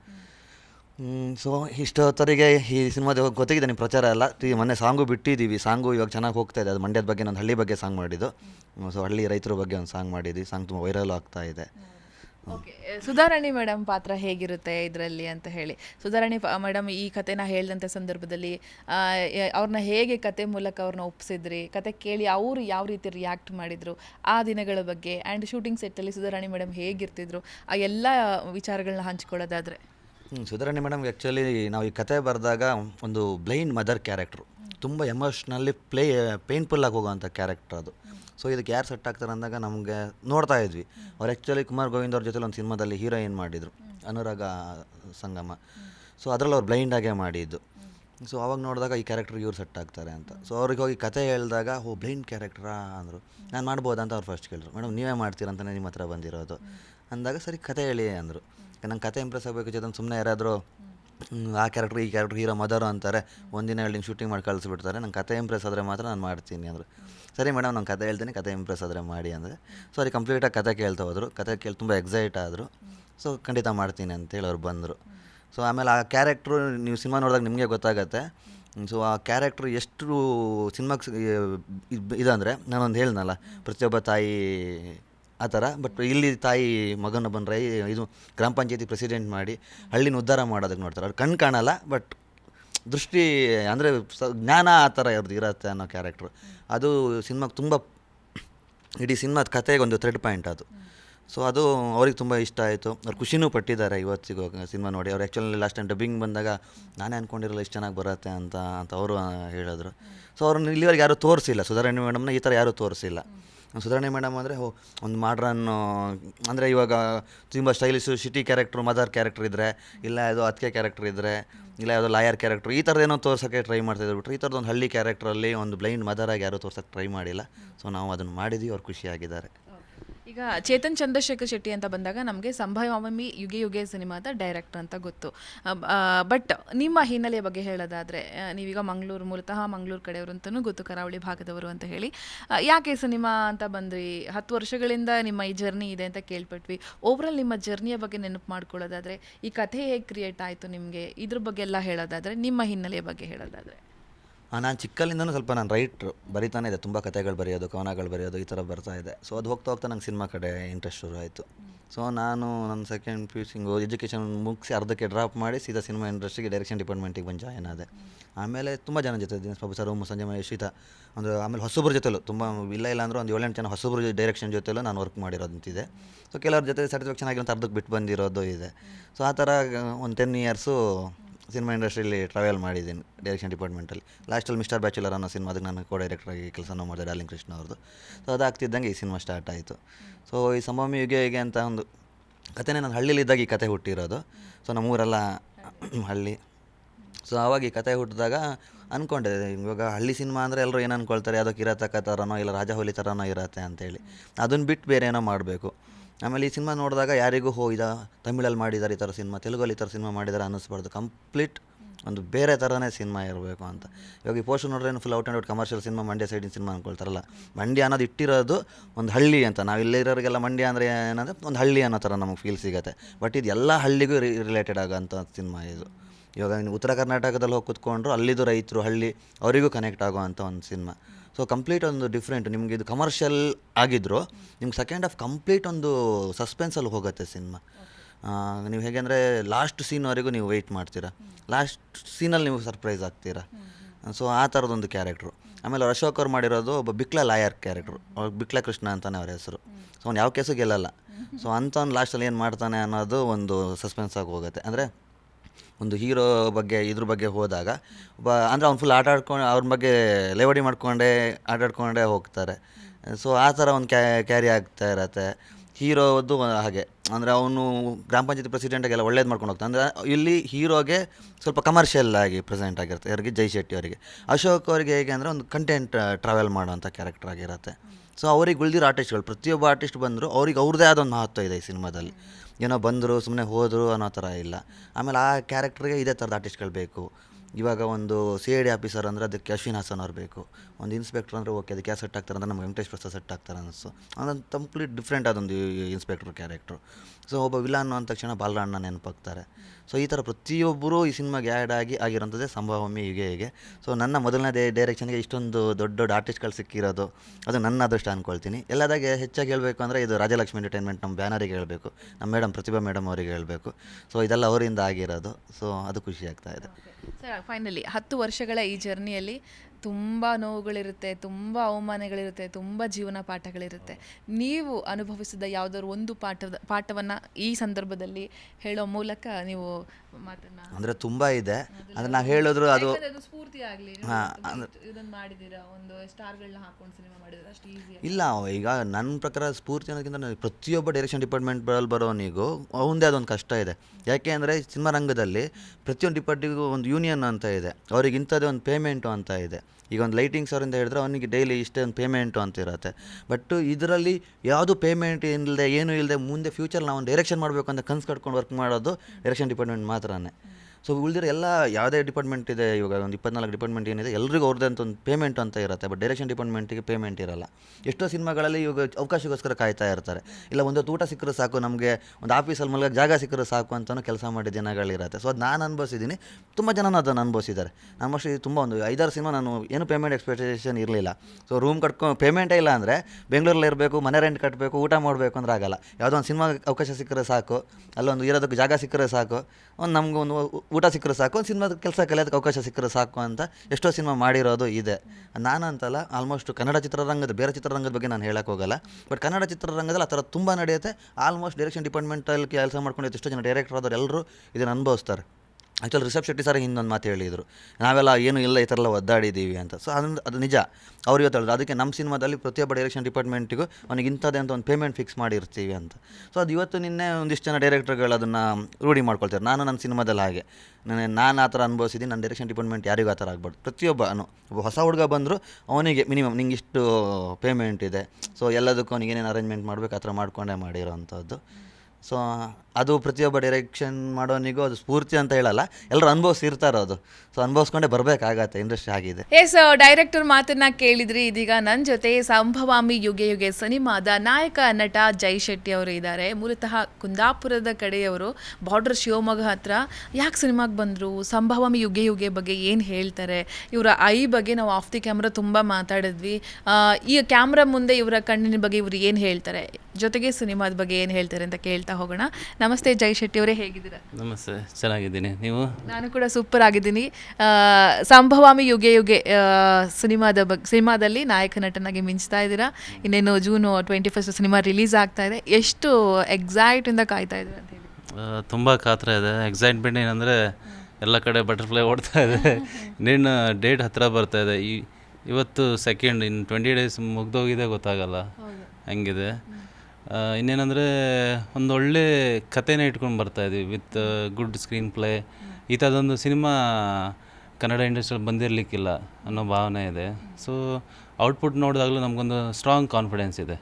so ಇಷ್ಟೊತ್ತರಿಗೆ ಈ ಸಿನಿಮಾದ ಗೊತ್ತಿಗಿದೆ ನಿಮ್ಮ ಪ್ರಚಾರ ಎಲ್ಲ. ಈ ಮೊನ್ನೆ ಸಾಂಗು ಬಿಟ್ಟಿದ್ದೀವಿ. ಸಾಂಗು ಇವಾಗ ಚೆನ್ನಾಗಿ ಹೋಗ್ತಾ ಇದೆ. ಅದು ಮಂಡ್ಯದ ಬಗ್ಗೆ ನಾನು ಹಳ್ಳಿ ಬಗ್ಗೆ ಸಾಂಗ್ ಮಾಡಿದ್ದು. ಸೊ ಹಳ್ಳಿ ರೈತರ ಬಗ್ಗೆ ಒಂದು ಸಾಂಗ್ ಮಾಡಿದ್ವಿ ಸಾಂಗ್ ತುಂಬ ವೈರಲ್ ಆಗ್ತಾ ಇದೆ. ಓಕೆ ಸುಧಾರಾಣಿ ಮೇಡಮ್ ಪಾತ್ರ ಹೇಗಿರುತ್ತೆ ಇದರಲ್ಲಿ ಅಂತ ಹೇಳಿ. ಸುಧಾರಾಣಿ ಮೇಡಮ್ ಈ ಕತೆನ ಹೇಳಿದಂಥ ಸಂದರ್ಭದಲ್ಲಿ ಅವ್ರನ್ನ ಹೇಗೆ ಕತೆ ಮೂಲಕ ಅವ್ರನ್ನ ಒಪ್ಪಿಸಿದ್ರಿ ಕತೆ ಕೇಳಿ ಅವರು ಯಾವ ರೀತಿ ರಿಯಾಕ್ಟ್ ಮಾಡಿದ್ರು? ಆ ದಿನಗಳ ಬಗ್ಗೆ ಆ್ಯಂಡ್ ಶೂಟಿಂಗ್ ಸೆಟ್ಟಲ್ಲಿ ಸುಧಾರಾಣಿ ಮೇಡಮ್ ಹೇಗಿರ್ತಿದ್ರು? ಆ ಎಲ್ಲ ವಿಚಾರಗಳನ್ನ ಹಂಚ್ಕೊಳ್ಳೋದಾದ್ರೆ. ಹ್ಞೂ ಸುಧಾರಣೆ ಮೇಡಮ್ ಆ್ಯಕ್ಚುಲಿ ನಾವು ಈ ಕತೆ ಬರೆದಾಗ ಒಂದು ಬ್ಲೈಂಡ್ ಮದರ್ ಕ್ಯಾರೆಕ್ಟ್ರು ತುಂಬ ಎಮೋಷ್ನಲ್ಲಿ ಪ್ಲೇ ಪೇನ್ಫುಲ್ಲಾಗಿ ಹೋಗುವಂಥ ಕ್ಯಾರೆಕ್ಟ್ರ್ ಅದು. ಸೊ ಇದಕ್ಕೆ ಯಾರು ಸೆಟ್ ಆಗ್ತಾರೆ ಅಂದಾಗ ನಮಗೆ ನೋಡ್ತಾ ಇದ್ವಿ. ಅವ್ರು ಆ್ಯಕ್ಚುಲಿ ಕುಮಾರ್ ಗೋವಿಂದ್ ಅವ್ರ ಜೊತೆ ಒಂದು ಸಿನಿಮಾದಲ್ಲಿ ಹೀರೋಯಿನ್ ಮಾಡಿದರು. ಅನುರಾಗ ಸಂಗಮ. ಸೊ ಅದರಲ್ಲಿ ಅವ್ರು ಬ್ಲೈಂಡಾಗೇ ಮಾಡಿದ್ದು. ಸೊ ಅವಾಗ ನೋಡಿದಾಗ ಈ ಕ್ಯಾರೆಕ್ಟರ್ ಇವ್ರು ಸೆಟ್ ಆಗ್ತಾರೆ ಅಂತ. ಸೊ ಅವ್ರಿಗೆ ಹೋಗಿ ಕತೆ ಹೇಳಿದಾಗ, ಓ ಬ್ಲೈಂಡ್ ಕ್ಯಾರೆಕ್ಟ್ರಾ ಅಂದರು. ನಾನು ಮಾಡ್ಬೋದಂತ ಅವ್ರು ಫಸ್ಟ್ ಕೇಳಿದ್ರು. ಮೇಡಮ್, ನೀವೇ ಮಾಡ್ತೀರಂತಾನೆ ನಿಮ್ಮ ಹತ್ರ ಬಂದಿರೋದು. ಅಂದಾಗ, ಸರಿ, ಕತೆ ಹೇಳಿ, ಅಂದರು. ನಂಗೆ ಕತೆ ಇಂಪ್ರೆಸ್ ಆಗಬೇಕು ಜೊತೆ ಸುಮ್ಮನೆ ಯಾರಾದರೂ ಆ ಕ್ಯಾರೆಕ್ಟರ್ ಈ ಕ್ಯಾರೆಕ್ಟ್ರ್ ಹೀರೋ ಮದರು ಅಂತಾರೆ ಒಂದಿನ ಎರಡು ಶೂಟಿಂಗ್ ಮಾಡಿ ಕಳಿಸ್ಬಿಡ್ತಾರೆ, ನಂಗೆ ಕತೆ ಇಂಪ್ರೆಸ್ ಆದರೆ ಮಾತ್ರ ನಾನು ಮಾಡ್ತೀನಿ ಅಂದರು. ಸರಿ ಮೇಡಮ್ ನಾನು ಕತೆ ಹೇಳ್ತೀನಿ, ಕತೆ ಇಂಪ್ರೆಸ್ ಆದರೆ ಮಾಡಿ ಅಂದರೆ. ಸೊ ಅವ್ರಿಗೆ ಕಂಪ್ಲೀಟಾಗಿ ಕತೆ ಕೇಳ್ತಾ ಹೋದರು. ಕತೆ ಕೇಳಿ ತುಂಬ ಎಕ್ಸೈಟ್ ಆದರು. ಸೊ ಖಂಡಿತ ಮಾಡ್ತೀನಿ ಅಂತೇಳಿ ಅವ್ರು ಬಂದರು. ಸೊ ಆಮೇಲೆ ಆ ಕ್ಯಾರೆಕ್ಟ್ರು ನೀವು ಸಿನಿಮಾ ನೋಡಿದಾಗ ನಿಮಗೆ ಗೊತ್ತಾಗತ್ತೆ. ಸೊ ಆ ಕ್ಯಾರೆಕ್ಟ್ರು ಎಷ್ಟು ಸಿನಿಮಾಗೆ ಇದಂದರೆ ನಾನೊಂದು ಹೇಳ್ದಲ್ಲ ಪ್ರತಿಯೊಬ್ಬ ತಾಯಿ ಆ ಥರ. ಬಟ್ ಇಲ್ಲಿ ತಾಯಿ ಮಗನ ಬಂದರೆ ಇದು ಗ್ರಾಮ ಪಂಚಾಯತಿ ಪ್ರೆಸಿಡೆಂಟ್ ಮಾಡಿ ಹಳ್ಳಿನ ಉದ್ಧಾರ ಮಾಡೋದಕ್ಕೆ ನೋಡ್ತಾರೆ. ಅವ್ರು ಕಣ್ಣು ಕಾಣಲ್ಲ ಬಟ್ ದೃಷ್ಟಿ ಅಂದರೆ ಜ್ಞಾನ ಆ ಥರ ಇರೋದು ಇರತ್ತೆ ಅನ್ನೋ ಕ್ಯಾರೆಕ್ಟ್ರು ಅದು ಸಿನಿಮಾಗೆ ತುಂಬ ಇಡೀ ಸಿನಿಮಾದ ಕಥೆಗೆ ಒಂದು ಥ್ರೆಡ್ ಪಾಯಿಂಟ್ ಅದು. ಸೊ ಅದು ಅವ್ರಿಗೆ ತುಂಬ ಇಷ್ಟ ಆಯಿತು. ಅವ್ರು ಖುಷಿನೂ ಪಟ್ಟಿದ್ದಾರೆ ಇವತ್ತಿಗೂ ಸಿನಿಮಾ ನೋಡಿ. ಅವ್ರು ಆ್ಯಕ್ಚುಲಿ ಲಾಸ್ಟ್ ಟೈಮ್ ಡಬ್ಬಿಂಗ್ ಬಂದಾಗ ನಾನೇ ಅಂದ್ಕೊಂಡಿರಲ್ಲ ಇಷ್ಟು ಚೆನ್ನಾಗಿ ಬರುತ್ತೆ ಅಂತ ಅಂತ ಅವರು ಹೇಳಿದ್ರು. ಸೊ ಅವ್ರನ್ನ ಇಲ್ಲಿವರೆಗೆ ಯಾರೂ ತೋರಿಸಿಲ್ಲ. ಸುಧಾರಾಣಿ ಮೇಡಮ್ನ ಈ ಥರ ಯಾರೂ ತೋರಿಸಿಲ್ಲ. ಸುಧಾರಣೆ ಮೇಡಮ್ ಅಂದರೆ ಒಂದು ಮಾಡ್ರನ್ ಅಂದರೆ ಇವಾಗ ತುಂಬ stylish city character mother character ಇದ್ದರೆ ಇಲ್ಲ ಯಾವುದೋ ಅದಕ್ಕೆ ಕ್ಯಾರೆಕ್ಟರ್ ಇದ್ದರೆ ಇಲ್ಲ ಯಾವುದೋ ಲಾಯರ್ ಕ್ಯಾರೆಕ್ಟ್ರು ಈ ಥರದ್ದೇನೋ ತೋರ್ಸೋಕ್ಕೆ ಟ್ರೈ ಮಾಡ್ತಾಯಿದ್ರು ಬಿಟ್ರೆ, ಈ ಥರದ್ದು ಒಂದು ಹಳ್ಳಿ ಕ್ಯಾರೆಕ್ಟ್ರಲ್ಲಿ ಒಂದು ಬ್ಲೈಂಡ್ ಮದರಾಗಿ ಯಾರೂ ತೋರ್ಸೋಕ್ಕೆ ಟ್ರೈ ಮಾಡಿಲ್ಲ. ಸೊ ನಾವು ಅದನ್ನು ಮಾಡಿದ್ವಿ, ಅವ್ರು ಖುಷಿಯಾಗಿದ್ದಾರೆ. ಈಗ ಚೇತನ್ ಚಂದ್ರಶೇಖರ್ ಶೆಟ್ಟಿ ಅಂತ ಬಂದಾಗ ನಮಗೆ ಸಂಭಾವಮಿ ಯುಗೆ ಯುಗೆ ಸಿನಿಮಾದ ಡೈರೆಕ್ಟರ್ ಅಂತ ಗೊತ್ತು. ಬಟ್ ನಿಮ್ಮ ಹಿನ್ನೆಲೆಯ ಬಗ್ಗೆ ಹೇಳೋದಾದರೆ ನೀವೀಗ ಮಂಗಳೂರು ಮೂಲತಃ ಮಂಗಳೂರು ಕಡೆಯವರು ಅಂತಲೂ ಗೊತ್ತು, ಕರಾವಳಿ ಭಾಗದವರು ಅಂತ ಹೇಳಿ. ಯಾಕೆ ಸಿನಿಮಾ ಅಂತ ಬಂದ್ರಿ? ಹತ್ತು ವರ್ಷಗಳಿಂದ ನಿಮ್ಮ ಈ ಜರ್ನಿ ಇದೆ ಅಂತ ಕೇಳ್ಪಟ್ವಿ. ಓವರಾಲ್ ನಿಮ್ಮ ಜರ್ನಿಯ ಬಗ್ಗೆ ನೆನಪು ಮಾಡ್ಕೊಳ್ಳೋದಾದರೆ, ಈ ಕಥೆ ಹೇಗೆ ಕ್ರಿಯೇಟ್ ಆಯಿತು ನಿಮಗೆ? ಇದ್ರ ಬಗ್ಗೆ ಎಲ್ಲ ಹೇಳೋದಾದರೆ, ನಿಮ್ಮ ಹಿನ್ನೆಲೆಯ ಬಗ್ಗೆ ಹೇಳೋದಾದರೆ. ನಾನು ಚಿಕ್ಕಲ್ಲಿಂದನೂ ಸ್ವಲ್ಪ ನಾನು ರೈಟ್ರು. ಬರಿತಾನೆ ಇದೆ. ತುಂಬ ಕಥೆಗಳು ಬರೆಯೋದು, ಕವನಗಳು ಬರೆಯೋದು, ಈ ಥರ ಬರ್ತಾ ಇದೆ. ಸೊ ಅದು ಹೋಗ್ತಾ ಹೋಗ್ತಾ ನಂಗೆ ಸಿನಿಮಾ ಕಡೆ ಇಂಟ್ರೆಸ್ಟ್ ಶುರು ಆಯಿತು. ಸೊ ನಾನು ನನ್ನ ಸೆಕೆಂಡ್ ಪಿ ಯು ಸಿಂಗು ಎಜುಕೇಷನ್ ಮುಗಿಸಿ ಅರ್ಧಕ್ಕೆ ಡ್ರಾಪ್ ಮಾಡಿ ಸೀದಾ ಸಿನಿಮಾ ಇಂಡಸ್ಟ್ರಿಗೆ ಡೈರೆಕ್ಷನ್ ಡಿಪಾರ್ಟ್ಮೆಂಟಿಗೆ ಬಂದು ಜಾಯ್ನ್ ಆದೆ. ಆಮೇಲೆ ತುಂಬ ಜನ ಜೊತೆ ದಿನೇಶ್ ಬಾಬು ಸರ್ ಸಂಜೆ ಮನೆ ಶೀತ. ಅಂದರೆ ಆಮೇಲೆ ಹೊಸಬ್ರ ಜೊತೆಲೂ. ತುಂಬ ಇಲ್ಲ ಇಲ್ಲ ಅಂದರೂ ಒಂದು ಏಳೆಂಟು ಜನ ಹೊಸಬ್ರ ಡೈರೆಕ್ಷನ್ ಜೊತೆಲೂ ನಾನು ವರ್ಕ್ ಮಾಡಿರೋದಂತಿದೆ. ಸೊ ಕೆಲವ್ರ ಜೊತೆ ಸ್ಯಾಟಿಸ್ಫ್ಯಾಕ್ಷನ್ ಆಗಿರೋಂಥ ಅರ್ಧಕ್ಕೆ ಬಿಟ್ಟು ಬಂದಿರೋದು ಇದೆ. ಸೊ ಆ ಥರ ಒಂದು ಟೆನ್ ಇಯರ್ಸು ಸಿನಿಮಾ ಇಂಡಸ್ಟ್ರಿಯಲ್ಲಿ ಟ್ರಾವೆಲ್ ಮಾಡಿದ್ದೀನಿ ಡೈರೆಕ್ಷನ್ ಡಿಪಾರ್ಟ್ಮೆಂಟಲ್ಲಿ ಲಾಸ್ಟಲ್ಲಿ ಮಿಸ್ಟರ್ ಬ್ಯಾಚುಲರ್ ಅನ್ನೋ ಸಿನಿಮಾದಾಗ ನಾನು ಕೋ ಡೈರೆಕ್ಟ್ರಾಗಿ ಕೆಲಸನೂ ಮಾಡಿದೆ ಡಾರ್ಲಿಂಗ್ ಕೃಷ್ಣ ಅವ್ರದ್ದು. ಸೊ ಅದಾಗ್ತಿದ್ದಂಗೆ ಈ ಸಿನಿಮಾ ಸ್ಟಾರ್ಟ್ ಆಯಿತು. ಸೊ ಈ ಸಂಭಾಮಿ ಯುಗೆ ಹೇಗೆ ಅಂತ ಒಂದು ಕಥೆನೇ ನಾನು ಹಳ್ಳಿಲಿದ್ದಾಗ ಈ ಕತೆ ಹುಟ್ಟಿರೋದು. ಸೊ ನಮ್ಮೂರೆಲ್ಲ ಹಳ್ಳಿ. ಸೊ ಆವಾಗ ಈ ಕತೆ ಹುಟ್ಟಿದಾಗ ಅಂದ್ಕೊಂಡೆ ಇವಾಗ ಹಳ್ಳಿ ಸಿನಿಮಾ ಅಂದರೆ ಎಲ್ಲರೂ ಏನು ಅಂದ್ಕೊಳ್ತಾರೆ ಯಾವುದೋ ಕಿರಾತಕ ಥರನೋ ಇಲ್ಲ ರಾಜಹುಲಿ ಥರನೋ ಇರತ್ತೆ ಅಂತೇಳಿ. ಅದನ್ನು ಬಿಟ್ಟು ಬೇರೆ ಏನೋ ಮಾಡಬೇಕು. ಆಮೇಲೆ ಈ ಸಿನಿಮಾ ನೋಡಿದಾಗ ಯಾರಿಗೂ ಹೋ ಇದ ತಮಿಳಲ್ಲಿ ಮಾಡಿದ್ದಾರೆ ಈ ಥರ ಸಿನಿಮಾ, ತೆಲುಗಲ್ಲಿ ಈ ಥರ ಸಿನಿಮಾ ಮಾಡಿದ್ದಾರೆ ಅನ್ನಿಸ್ಬಾರ್ದು. ಕಂಪ್ಲೀಟ್ ಒಂದು ಬೇರೆ ಥರನೇ ಸಿನಿಮಾ ಇರಬೇಕು ಅಂತ. ಇವಾಗ ಈ ಪೋಸ್ಟ್ ನೋಡ್ರೆ full out and out commercial cinema, Mandya ಸೈಡಿನ cinema ಅಂದ್ಕೊಳ್ತಾರಲ್ಲ ಮಂಡ್ಯ ಅನ್ನೋದು ಇಟ್ಟಿರೋದು ಒಂದು ಹಳ್ಳಿ ಅಂತ. ನಾವು ಇಲ್ಲಿರೋರಿಗೆಲ್ಲ ಮಂಡ್ಯ ಅಂದರೆ ಏನಂದರೆ ಒಂದು ಹಳ್ಳಿ ಅನ್ನೋ ಥರ ನಮಗೆ ಫೀಲ್ ಸಿಗುತ್ತೆ. ಬಟ್ ಇದು ಎಲ್ಲ ಹಳ್ಳಿಗೂ ರಿಲೇಟೆಡ್ ಆಗೋಂಥ ಸಿನಿಮಾ ಇದು. ಇವಾಗ ಉತ್ತರ ಕರ್ನಾಟಕದಲ್ಲಿ ಹೋಗಿ ಕುತ್ಕೊಂಡ್ರು ಅಲ್ಲಿದ್ದು ರೈತರು, ಹಳ್ಳಿ, ಅವರಿಗೂ ಕನೆಕ್ಟ್ ಆಗೋವಂಥ ಒಂದು ಸಿನಿಮಾ. ಸೊ ಕಂಪ್ಲೀಟ್ ಒಂದು ಡಿಫ್ರೆಂಟ್ ನಿಮಗೆ ಇದು ಕಮರ್ಷಿಯಲ್ ಆಗಿದ್ರು ನಿಮ್ಗೆ ಸೆಕೆಂಡ್ ಆಫ್ ಕಂಪ್ಲೀಟ್ ಒಂದು ಸಸ್ಪೆನ್ಸಲ್ಲಿ ಹೋಗುತ್ತೆ ಸಿನಿಮಾ ನೀವು ಹೇಗೆ ಅಂದರೆ ಲಾಸ್ಟ್ ಸೀನ್ವರೆಗೂ ನೀವು ವೆಯ್ಟ್ ಮಾಡ್ತೀರಾ? ಲಾಸ್ಟ್ ಸೀನಲ್ಲಿ ನೀವು ಸರ್ಪ್ರೈಸ್ ಆಗ್ತೀರಾ? ಸೊ ಆ ಥರದೊಂದು ಕ್ಯಾರೆಕ್ಟ್ರು ಆಮೇಲೆ ಅವ್ರು ಅಶೋಕ್ ಅವ್ರು ಮಾಡಿರೋದು ಒಬ್ಬ ಬಿಕ್ಲ ಲಾಯರ್ ಕ್ಯಾರೆಕ್ಟ್ರು ಅವ್ರು ಬಿಕ್ಲ ಕೃಷ್ಣ ಅಂತಾನೆ ಅವ್ರ ಹೆಸರು. ಸೊ ಅವ್ನು ಯಾವ ಕೇಸು ಗೆಲ್ಲಲ್ಲ. ಸೊ ಅಂಥವ್ನು ಲಾಸ್ಟಲ್ಲಿ ಏನು ಮಾಡ್ತಾನೆ ಅನ್ನೋದು ಒಂದು ಸಸ್ಪೆನ್ಸ್ ಆಗಿ ಹೋಗುತ್ತೆ. ಅಂದರೆ ಒಂದು ಹೀರೋ ಬಗ್ಗೆ, ಇದ್ರ ಬಗ್ಗೆ ಹೋದಾಗ, ಒಬ್ಬ, ಅಂದರೆ ಅವ್ನು ಫುಲ್ ಆಟ ಆಡ್ಕೊಂಡು ಅವ್ರ ಬಗ್ಗೆ ಲೇವಡಿ ಮಾಡ್ಕೊಂಡೇ ಆಟಾಡ್ಕೊಂಡೇ ಹೋಗ್ತಾರೆ. ಸೊ ಆ ಥರ ಒಂದು ಕ್ಯಾರಿ ಆಗ್ತಾ ಇರತ್ತೆ. ಹೀರೋದು ಹಾಗೆ. ಅಂದರೆ ಅವನು ಗ್ರಾಮ ಪಂಚಾಯತಿ ಪ್ರೆಸಿಡೆಂಟಾಗೆಲ್ಲ ಒಳ್ಳೇದು ಮಾಡ್ಕೊಂಡು ಹೋಗ್ತಾನೆ. ಅಂದರೆ ಇಲ್ಲಿ ಹೀರೋಗೆ ಸ್ವಲ್ಪ ಕಮರ್ಷಿಯಲ್ ಆಗಿ ಪ್ರೆಸೆಂಟ್ ಆಗಿರುತ್ತೆ. ಯಾರಿಗೆ? ಜೈ ಶೆಟ್ಟಿ ಅವರಿಗೆ. ಅಶೋಕ್ ಅವರಿಗೆ ಹೇಗೆ ಅಂದರೆ ಒಂದು ಕಂಟೆಂಟ್ ಟ್ರಾವೆಲ್ ಮಾಡೋಂಥ ಕ್ಯಾರೆಕ್ಟರ್ ಆಗಿರುತ್ತೆ. ಸೊ ಅವ್ರಿಗೆ ಉಳಿದಿರೋ ಆರ್ಟಿಸ್ಟ್ಗಳು ಪ್ರತಿಯೊಬ್ಬ ಆರ್ಟಿಸ್ಟ್ ಬಂದರೂ ಅವ್ರಿಗೆ ಅವ್ರದ್ದೇ ಆದ ಒಂದು ಮಹತ್ವ ಇದೆ ಈ ಸಿನಿಮಾದಲ್ಲಿ. ಏನೋ ಬಂದರು ಸುಮ್ಮನೆ ಹೋದರು ಅನ್ನೋ ಥರ ಇಲ್ಲ. ಆಮೇಲೆ ಆ ಕ್ಯಾರೆಕ್ಟ್ರಿಗೆ ಇದೇ ಥರದ ಆರ್ಟಿಸ್ಟ್ಗಳು ಬೇಕು. ಇವಾಗ ಒಂದು ಸಿ ಐ ಡಿ ಆಫೀಸರ್ ಅಂದರೆ ಅದಕ್ಕೆ ಅಶ್ವಿನ್ ಹಾಸನ್ ಅವ್ರು ಬೇಕು. ಒಂದು ಇನ್ಸ್ಪೆಕ್ಟರ್ ಅಂದರೆ ಓಕೆ, ಅದಕ್ಕೆ ಸೆಟ್ ಆಗ್ತಾರೆ ಅಂದರೆ ನಮ್ಗೆ ವೆಂಕಟೇಶ್ ಪ್ರಸಾದ್ ಸೆಟ್ ಆಗ್ತಾರೆ ಅನ್ನಿಸ್ತು. ಅದೊಂದು ಕಂಪ್ಲೀಟ್ ಡಿಫ್ರೆಂಟ್ ಆದೊಂದು ಇನ್ಸ್ಪೆಕ್ಟರ್ ಕ್ಯಾರೆಕ್ಟ್ರು. ಸೊ ಒಬ್ಬ ವಿಲಾನ್ ಅಂದ ತಕ್ಷಣ ಬಾಲರಾಣ್ಣ ನೆನಪಾಗ್ತಾರೆ. ಸೊ ಈ ಥರ ಪ್ರತಿಯೊಬ್ಬರೂ ಈ ಸಿನಿಮಾಗೆ ಆ್ಯಡ್ ಆಗಿ ಆಗಿರೋಂಥದ್ದೇ ಸಂಭವಮಿ ಹೀಗೆ ಹೀಗೆ. ಸೊ ನನ್ನ ಮೊದಲನೇ ಡೇ, ಡೈರೆಕ್ಷನ್ಗೆ ಇಷ್ಟೊಂದು ದೊಡ್ಡ ದೊಡ್ಡ ಆರ್ಟಿಸ್ಟ್ಗಳು ಸಿಕ್ಕಿರೋದು, ಅದು ನನ್ನ ಅದೃಷ್ಟ ಅಂದ್ಕೊಳ್ತೀನಿ ಎಲ್ಲದಾಗೆ ಹೆಚ್ಚಾಗಿ ಹೇಳಬೇಕು ಅಂದರೆ ಇದು ರಾಜಲಕ್ಷ್ಮಿ ಎಂಟರ್ಟೈನ್ಮೆಂಟ್ ನಮ್ಮ ಬ್ಯಾನರಿಗೆ ಹೇಳಬೇಕು, ನಮ್ಮ ಮೇಡಮ್ ಪ್ರತಿಭಾ ಮೇಡಮ್ ಅವರಿಗೆ ಹೇಳಬೇಕು. ಸೊ ಇದೆಲ್ಲ ಅವರಿಂದ ಆಗಿರೋದು. ಸೊ ಅದು ಖುಷಿ ಆಗ್ತಾ ಇದೆ. ಸರ್ ಫೈನಲಿ ಹತ್ತು ವರ್ಷಗಳ ಈ ಜರ್ನಿಯಲ್ಲಿ ತುಂಬ ನೋವುಗಳಿರುತ್ತೆ ತುಂಬ ಅವಮಾನಗಳಿರುತ್ತೆ ತುಂಬ ಜೀವನ ಪಾಠಗಳಿರುತ್ತೆ. ನೀವು ಅನುಭವಿಸಿದ ಯಾವುದಾದ್ರು ಒಂದು ಪಾಠದ ಪಾಠವನ್ನು ಈ ಸಂದರ್ಭದಲ್ಲಿ ಹೇಳೋ ಮೂಲಕ ನೀವು ಮಾತನ್ನ ಅಂದರೆ ತುಂಬ ಇದೆ. ಅಂದರೆ ನಾವು ಹೇಳಿದ್ರು ಅದು ಸ್ಫೂರ್ತಿ ಆಗಲಿ ಇದನ್ನು ಮಾಡಿದ್ದೀರಾ ಒಂದು ಸ್ಟಾರ್ಗಳನ್ನ ಹಾಕೊಂಡು ಸಿನಿಮಾ ಮಾಡಿದ್ರೆ ಅಷ್ಟು ಈಸಿ ಇಲ್ಲ ಈಗ ನನ್ನ ಪ್ರಕಾರ ಸ್ಫೂರ್ತಿ ಅನ್ನೋದಕ್ಕಿಂತ ನಾನು ಪ್ರತಿಯೊಬ್ಬ ಡೈರೆಕ್ಷನ್ ಡಿಪಾರ್ಟ್ಮೆಂಟ್ ಬರೋನಿಗೂ ಅವಂದೇ ಅದೊಂದು ಕಷ್ಟ ಇದೆ. ಯಾಕೆ ಅಂದರೆ ಸಿನಿಮಾ ರಂಗದಲ್ಲಿ ಪ್ರತಿಯೊಂದು ಡಿಪಾರ್ಟ್ಮೆಂಟ್ಗೂ ಒಂದು ಯೂನಿಯನ್ ಅಂತ ಇದೆ. ಅವ್ರಿಗೆ ಇಂಥದ್ದೇ ಒಂದು ಪೇಮೆಂಟು ಅಂತ ಇದೆ. ಈಗ ಒಂದು ಲೈಟಿಂಗ್ಸ್ ಅವರಿಂದ ಹೇಳಿದ್ರೆ ಅವನಿಗೆ ಡೈಲಿ ಇಷ್ಟೇ ಒಂದು ಪೇಮೆಂಟು ಅಂತ ಇರುತ್ತೆ. ಬಟ್ ಇದರಲ್ಲಿ ಯಾವುದು ಪೇಮೆಂಟ್ ಇಲ್ಲದೆ ಏನೂ ಇಲ್ಲದೆ ಮುಂದೆ ಫ್ಯೂಚರ್ ನಾವು ಡೈರೆಕ್ಷನ್ ಮಾಡಬೇಕು ಅಂತ ಕನ್ಸು ಕಟ್ಕೊಂಡು ವರ್ಕ್ ಮಾಡೋದು ಡೈರೆಕ್ಷನ್ ಡಿಪಾರ್ಟ್ಮೆಂಟ್ ಮಾತ್ರನೇ. ಸೊ ಉಳಿದಿರೋ ಎಲ್ಲ ಯಾವುದೇ ಡಿಪಾರ್ಟ್ಮೆಂಟ್ ಇದೆ, ಇವಾಗ ಒಂದು ಇಪ್ಪತ್ನಾಲ್ಕು ಡಿಪಾರ್ಟ್ಮೆಂಟ್ ಏನಿದೆ ಎಲ್ಲರಿಗೂ ಅವ್ರದ್ದೇ ಅಂತ ಒಂದು ಪೇಮೆಂಟ್ ಅಂತ ಇರುತ್ತೆ ಬಟ್ ಡೈರೆಕ್ಷನ್ ಡಿಪಾರ್ಟ್ಮೆಂಟಿಗೆ ಪೇಮೆಂಟ್ ಇರಲ್ಲ. ಎಷ್ಟೋ ಸಿನಿಮಾಗಳಲ್ಲಿ ಇವಾಗ ಅವಕಾಶಕ್ಕೋಸ್ಕರ ಕಾಯ್ತಾ ಇರ್ತಾರೆ. ಇಲ್ಲ, ಒಂದು ಊಟ ಸಿಕ್ಕರೆ ಸಾಕು, ನಮಗೆ ಒಂದು ಆಫೀಸಲ್ಲಿ ಮಲಗ ಜಾಗ ಸಿಕ್ಕರೆ ಸಾಕು ಅಂತಲೂ ಕೆಲಸ ಮಾಡಿದ ದಿನಗಳಿರುತ್ತೆ. ಸೊ ಅದು ನಾನು ಅನುಭವಿಸಿದ್ದೀನಿ ತುಂಬ ಜನ ಅದನ್ನು ಅನುಭವಿಸಿದ್ದಾರೆ. ನಾನು ಮೋಸ್ಟ್ಲಿ ತುಂಬ ಒಂದು ಐದಾರು ಸಿನಿಮಾ ನಾನು ಏನು ಪೇಮೆಂಟ್ ಎಕ್ಸ್ಪೆಕ್ಟೇಷನ್ ಇರಲಿಲ್ಲ. ಸೊ ರೂಮ್ ಕಟ್ಕೊ ಪೇಮೆಂಟೇ ಇಲ್ಲ ಅಂದರೆ ಬೆಂಗಳೂರಲ್ಲಿ ಇರಬೇಕು, ಮನೆ ರೆಂಟ್ ಕಟ್ಟಬೇಕು ಊಟ ಮಾಡಬೇಕು ಅಂದ್ರೆ ಆಗಲ್ಲ. ಯಾವುದೋ ಒಂದು ಸಿನಿಮಾ ಅವಕಾಶ ಸಿಕ್ಕರೆ ಸಾಕು, ಅಲ್ಲೊಂದು ಇರೋದಕ್ಕೆ ಜಾಗ ಸಿಕ್ಕರೆ ಸಾಕು. ಒಂದು ನಮಗೊಂದು ಊಟ ಸಿಕ್ಕರೆ ಸಾಕು ಒಂದು ಸಿನಿಮಾದ ಕೆಲಸ ಕಲಿಯೋದಕ್ಕೆ ಅವಕಾಶ ಸಿಕ್ಕರೆ ಸಾಕು ಅಂತ ಎಷ್ಟೋ ಸಿನಿಮಾ ಮಾಡಿರೋದು ಇದೆ. ನಾನು ಅಂತಲ್ಲ ಆಲ್ಮೋಸ್ಟ್ ಕನ್ನಡ ಚಿತ್ರರಂಗದ, ಬೇರೆ ಚಿತ್ರರಂಗದ ಬಗ್ಗೆ ನಾನು ಹೇಳಕ್ಕೆ ಹೋಗಲ್ಲ. ಬಟ್ ಕನ್ನಡ ಚಿತ್ರರಂಗದಲ್ಲಿ ಆ ಥರ ತುಂಬ ನಡೆಯುತ್ತೆ. ಆಲ್ಮೋಸ್ಟ್ ಡೈರೆಕ್ಷನ್ ಡಿಪಾರ್ಟ್ಮೆಂಟಲ್ಲಿ ಕೆಲಸ ಮಾಡ್ಕೊಂಡು ಎಷ್ಟೋ ಜನ ಡೈರೆಕ್ಟರ್ ಆದವರು ಎಲ್ಲರೂ ಇದನ್ನು ಅನುಭವಿಸ್ತಾರೆ. ಆ್ಯಕ್ಚುಲಿ ರಿಷಬ್ ಶೆಟ್ಟಿ ಸರ್ ಹಿಂದೊಂದು ಮಾತು ಹೇಳಿದರು, ನಾವೆಲ್ಲ ಏನು ಇಲ್ಲ ಈ ಥರ ಎಲ್ಲ ಒದ್ದಾಡಿದ್ದೀವಿ ಅಂತ. ಸೊ ಅದೊಂದು, ಅದು ನಿಜ. ಅವ್ರು ಇವತ್ತು ಹೇಳಿದ್ರು, ಅದಕ್ಕೆ ನಮ್ಮ ಸಿನಿಮಾದಲ್ಲಿ ಪ್ರತಿಯೊಬ್ಬ ಡೈರೆಕ್ಷನ್ ಡಿಪಾರ್ಟ್ಮೆಂಟಿಗೂ ಅವನಿಗೆ ಇಂಥದ್ದೇ ಅಂತ ಒಂದು ಪೇಮೆಂಟ್ ಫಿಕ್ಸ್ ಮಾಡಿರ್ತೀವಿ ಅಂತ. ಸೊ ಅದು ಇವತ್ತು ನಿನ್ನೆ ಒಂದಿಷ್ಟು ಜನ ಡೈರೆಕ್ಟರ್ಗಳು ಅದನ್ನು ರೂಢಿ ಮಾಡ್ಕೊಳ್ತಾರೆ ನಾನು ನನ್ನ ಸಿನಿಮಾದಲ್ಲಿ ಹಾಗೆ. ನಾನು ಆ ಥರ ಅನುಭವಿಸಿದ್ದೀನಿ, ನನ್ನ ಡೈರೆಕ್ಷನ್ ಡಿಪಾರ್ಟ್ಮೆಂಟ್ ಯಾರಿಗೂ ಆ ಥರ ಆಗ್ಬಾರ್ದು. ಪ್ರತಿಯೊಬ್ಬ ಒಬ್ಬ ಹೊಸ ಹುಡುಗ ಬಂದರೂ, ಅವನಿಗೆ ಮಿನಿಮಮ್ ನಿಂಗೆ ಇಷ್ಟು ಪೇಮೆಂಟ್ ಇದೆ. ಸೊ ಎಲ್ಲದಕ್ಕೂ ಅವನಿಗೆ ಏನೇನು ಅರೇಂಜ್ಮೆಂಟ್ ಮಾಡಬೇಕು, ಆ ಥರ ಮಾಡ್ಕೊಂಡೇ ಮಾಡಿರೋ ಅಂಥದ್ದು ಸೊ ಅದು ಪ್ರತಿಯೊಬ್ಬ ಡೈರೆಕ್ಷನ್ ಮಾಡೋನಿಗೂ ಅದು ಸ್ಫೂರ್ತಿ ಅಂತ ಹೇಳಲ್ಲ. ಎಲ್ಲರೂ ಅನುಭವಿಸಿರ್ತಾರೆ ಅದು. ಸೊ ಅನುಭವಿಸ್ಕೊಂಡೇ ಬರಬೇಕಾಗತ್ತೆ ಇಂಡಸ್ಟ್ರಿ ಆಗಿದೆ. ಎಸ್ ಡೈರೆಕ್ಟರ್ ಮಾತನ್ನ ಕೇಳಿದ್ರಿ. ಇದೀಗ ನನ್ನ ಜೊತೆ ಸಂಭವಾಮಿ ಯುಗೆ ಯುಗೆ ಸಿನಿಮಾದ ನಾಯಕ, ನಟ ಜೈ ಶೆಟ್ಟಿ ಅವರು ಇದ್ದಾರೆ. ಮೂಲತಃ ಕುಂದಾಪುರದ ಕಡೆಯವರು ಬಾರ್ಡರ್ ಶಿವಮೊಗ್ಗ ಹತ್ರ ಯಾಕೆ ಸಿನಿಮಾಗೆ ಬಂದರು? ಸಂಭವಾಮಿ ಯುಗೆ ಯುಗೆ ಬಗ್ಗೆ ಏನು ಹೇಳ್ತಾರೆ? ಇವರ ಐ ಬಗ್ಗೆ ನಾವು ಆಫ್ ದಿ ಕ್ಯಾಮ್ರಾ ತುಂಬ ಮಾತಾಡಿದ್ವಿ. ಈ ಕ್ಯಾಮ್ರಾ ಮುಂದೆ ಇವರ ಕಣ್ಣಿನ ಬಗ್ಗೆ ಇವರು ಏನು ಹೇಳ್ತಾರೆ? ಜೊತೆಗೆ ಸಿನಿಮಾದ ಬಗ್ಗೆ ಏನು ಹೇಳ್ತಾರೆ ಅಂತ ಕೇಳ್ತಾ ಹೋಗೋಣ. ನಮಸ್ತೆ ಜೈ ಶೆಟ್ಟಿ ಅವರೇ ಹೇಗಿದ್ದೀರಾ? ನಮಸ್ತೆ ಚೆನ್ನಾಗಿದ್ದೀನಿ. ನೀವು? ನಾನು ಕೂಡ ಸೂಪರ್ ಆಗಿದ್ದೀನಿ. ಆ, ಸಂಭವಾಮಿ ಯುಗೆ ಯುಗೆ ಆ, ಸಿನಿಮಾದ ಬಗ್ಗೆ ಸಿನಿಮಾದಲ್ಲಿ ನಾಯಕ ನಟನಾಗಿ ಮಿಂಚ್ತಾ ಇದ್ದೀರಾ. ಇನ್ನೇನು June twenty first cinema release ಆಗ್ತಾ ಇದೆ. ಎಷ್ಟು ಎಕ್ಸೈಟಿಂದ ಕಾಯ್ತಾ ಇದ್ದೀರಾ ಅಂತ ಹೇಳಿ. ತುಂಬ ಕಾತರ ಇದೆ. ಎಕ್ಸೈಟ್ಮೆಂಟ್ ಏನಂದರೆ ಎಲ್ಲ ಕಡೆ ಬಟರ್ಫ್ಲೈ ಓಡ್ತಾ ಇದೆ. ನಿನ್ನ ಡೇಟ್ ಹತ್ತಿರ ಬರ್ತಾ ಇದೆ. ಈ ಇವತ್ತು ಸೆಕೆಂಡ್ ಇನ್ನು ಟ್ವೆಂಟಿ ಡೇಸ್ ಮುಗ್ದೋಗಿದೆ ಗೊತ್ತಾಗಲ್ಲ. ಹಂಗಿದೆ. ಇನ್ನೇನಂದರೆ ಒಂದು ಒಳ್ಳೆ ಕಥೆನೇ ಇಟ್ಕೊಂಡು ಬರ್ತಾ ಇದೀವಿ ವಿತ್ ಗುಡ್ ಸ್ಕ್ರೀನ್ ಪ್ಲೇ. ಈ ಥರದೊಂದು ಸಿನಿಮಾ ಕನ್ನಡ ಇಂಡಸ್ಟ್ರಿಯಲ್ಲಿ ಬಂದಿರಲಿಕ್ಕಿಲ್ಲ ಅನ್ನೋ ಭಾವನೆ ಇದೆ. ಸೊ ಔಟ್ಪುಟ್ ನೋಡಿದಾಗಲೂ ನಮಗೊಂದು ಸ್ಟ್ರಾಂಗ್ ಕಾನ್ಫಿಡೆನ್ಸ್ ಇದೆ.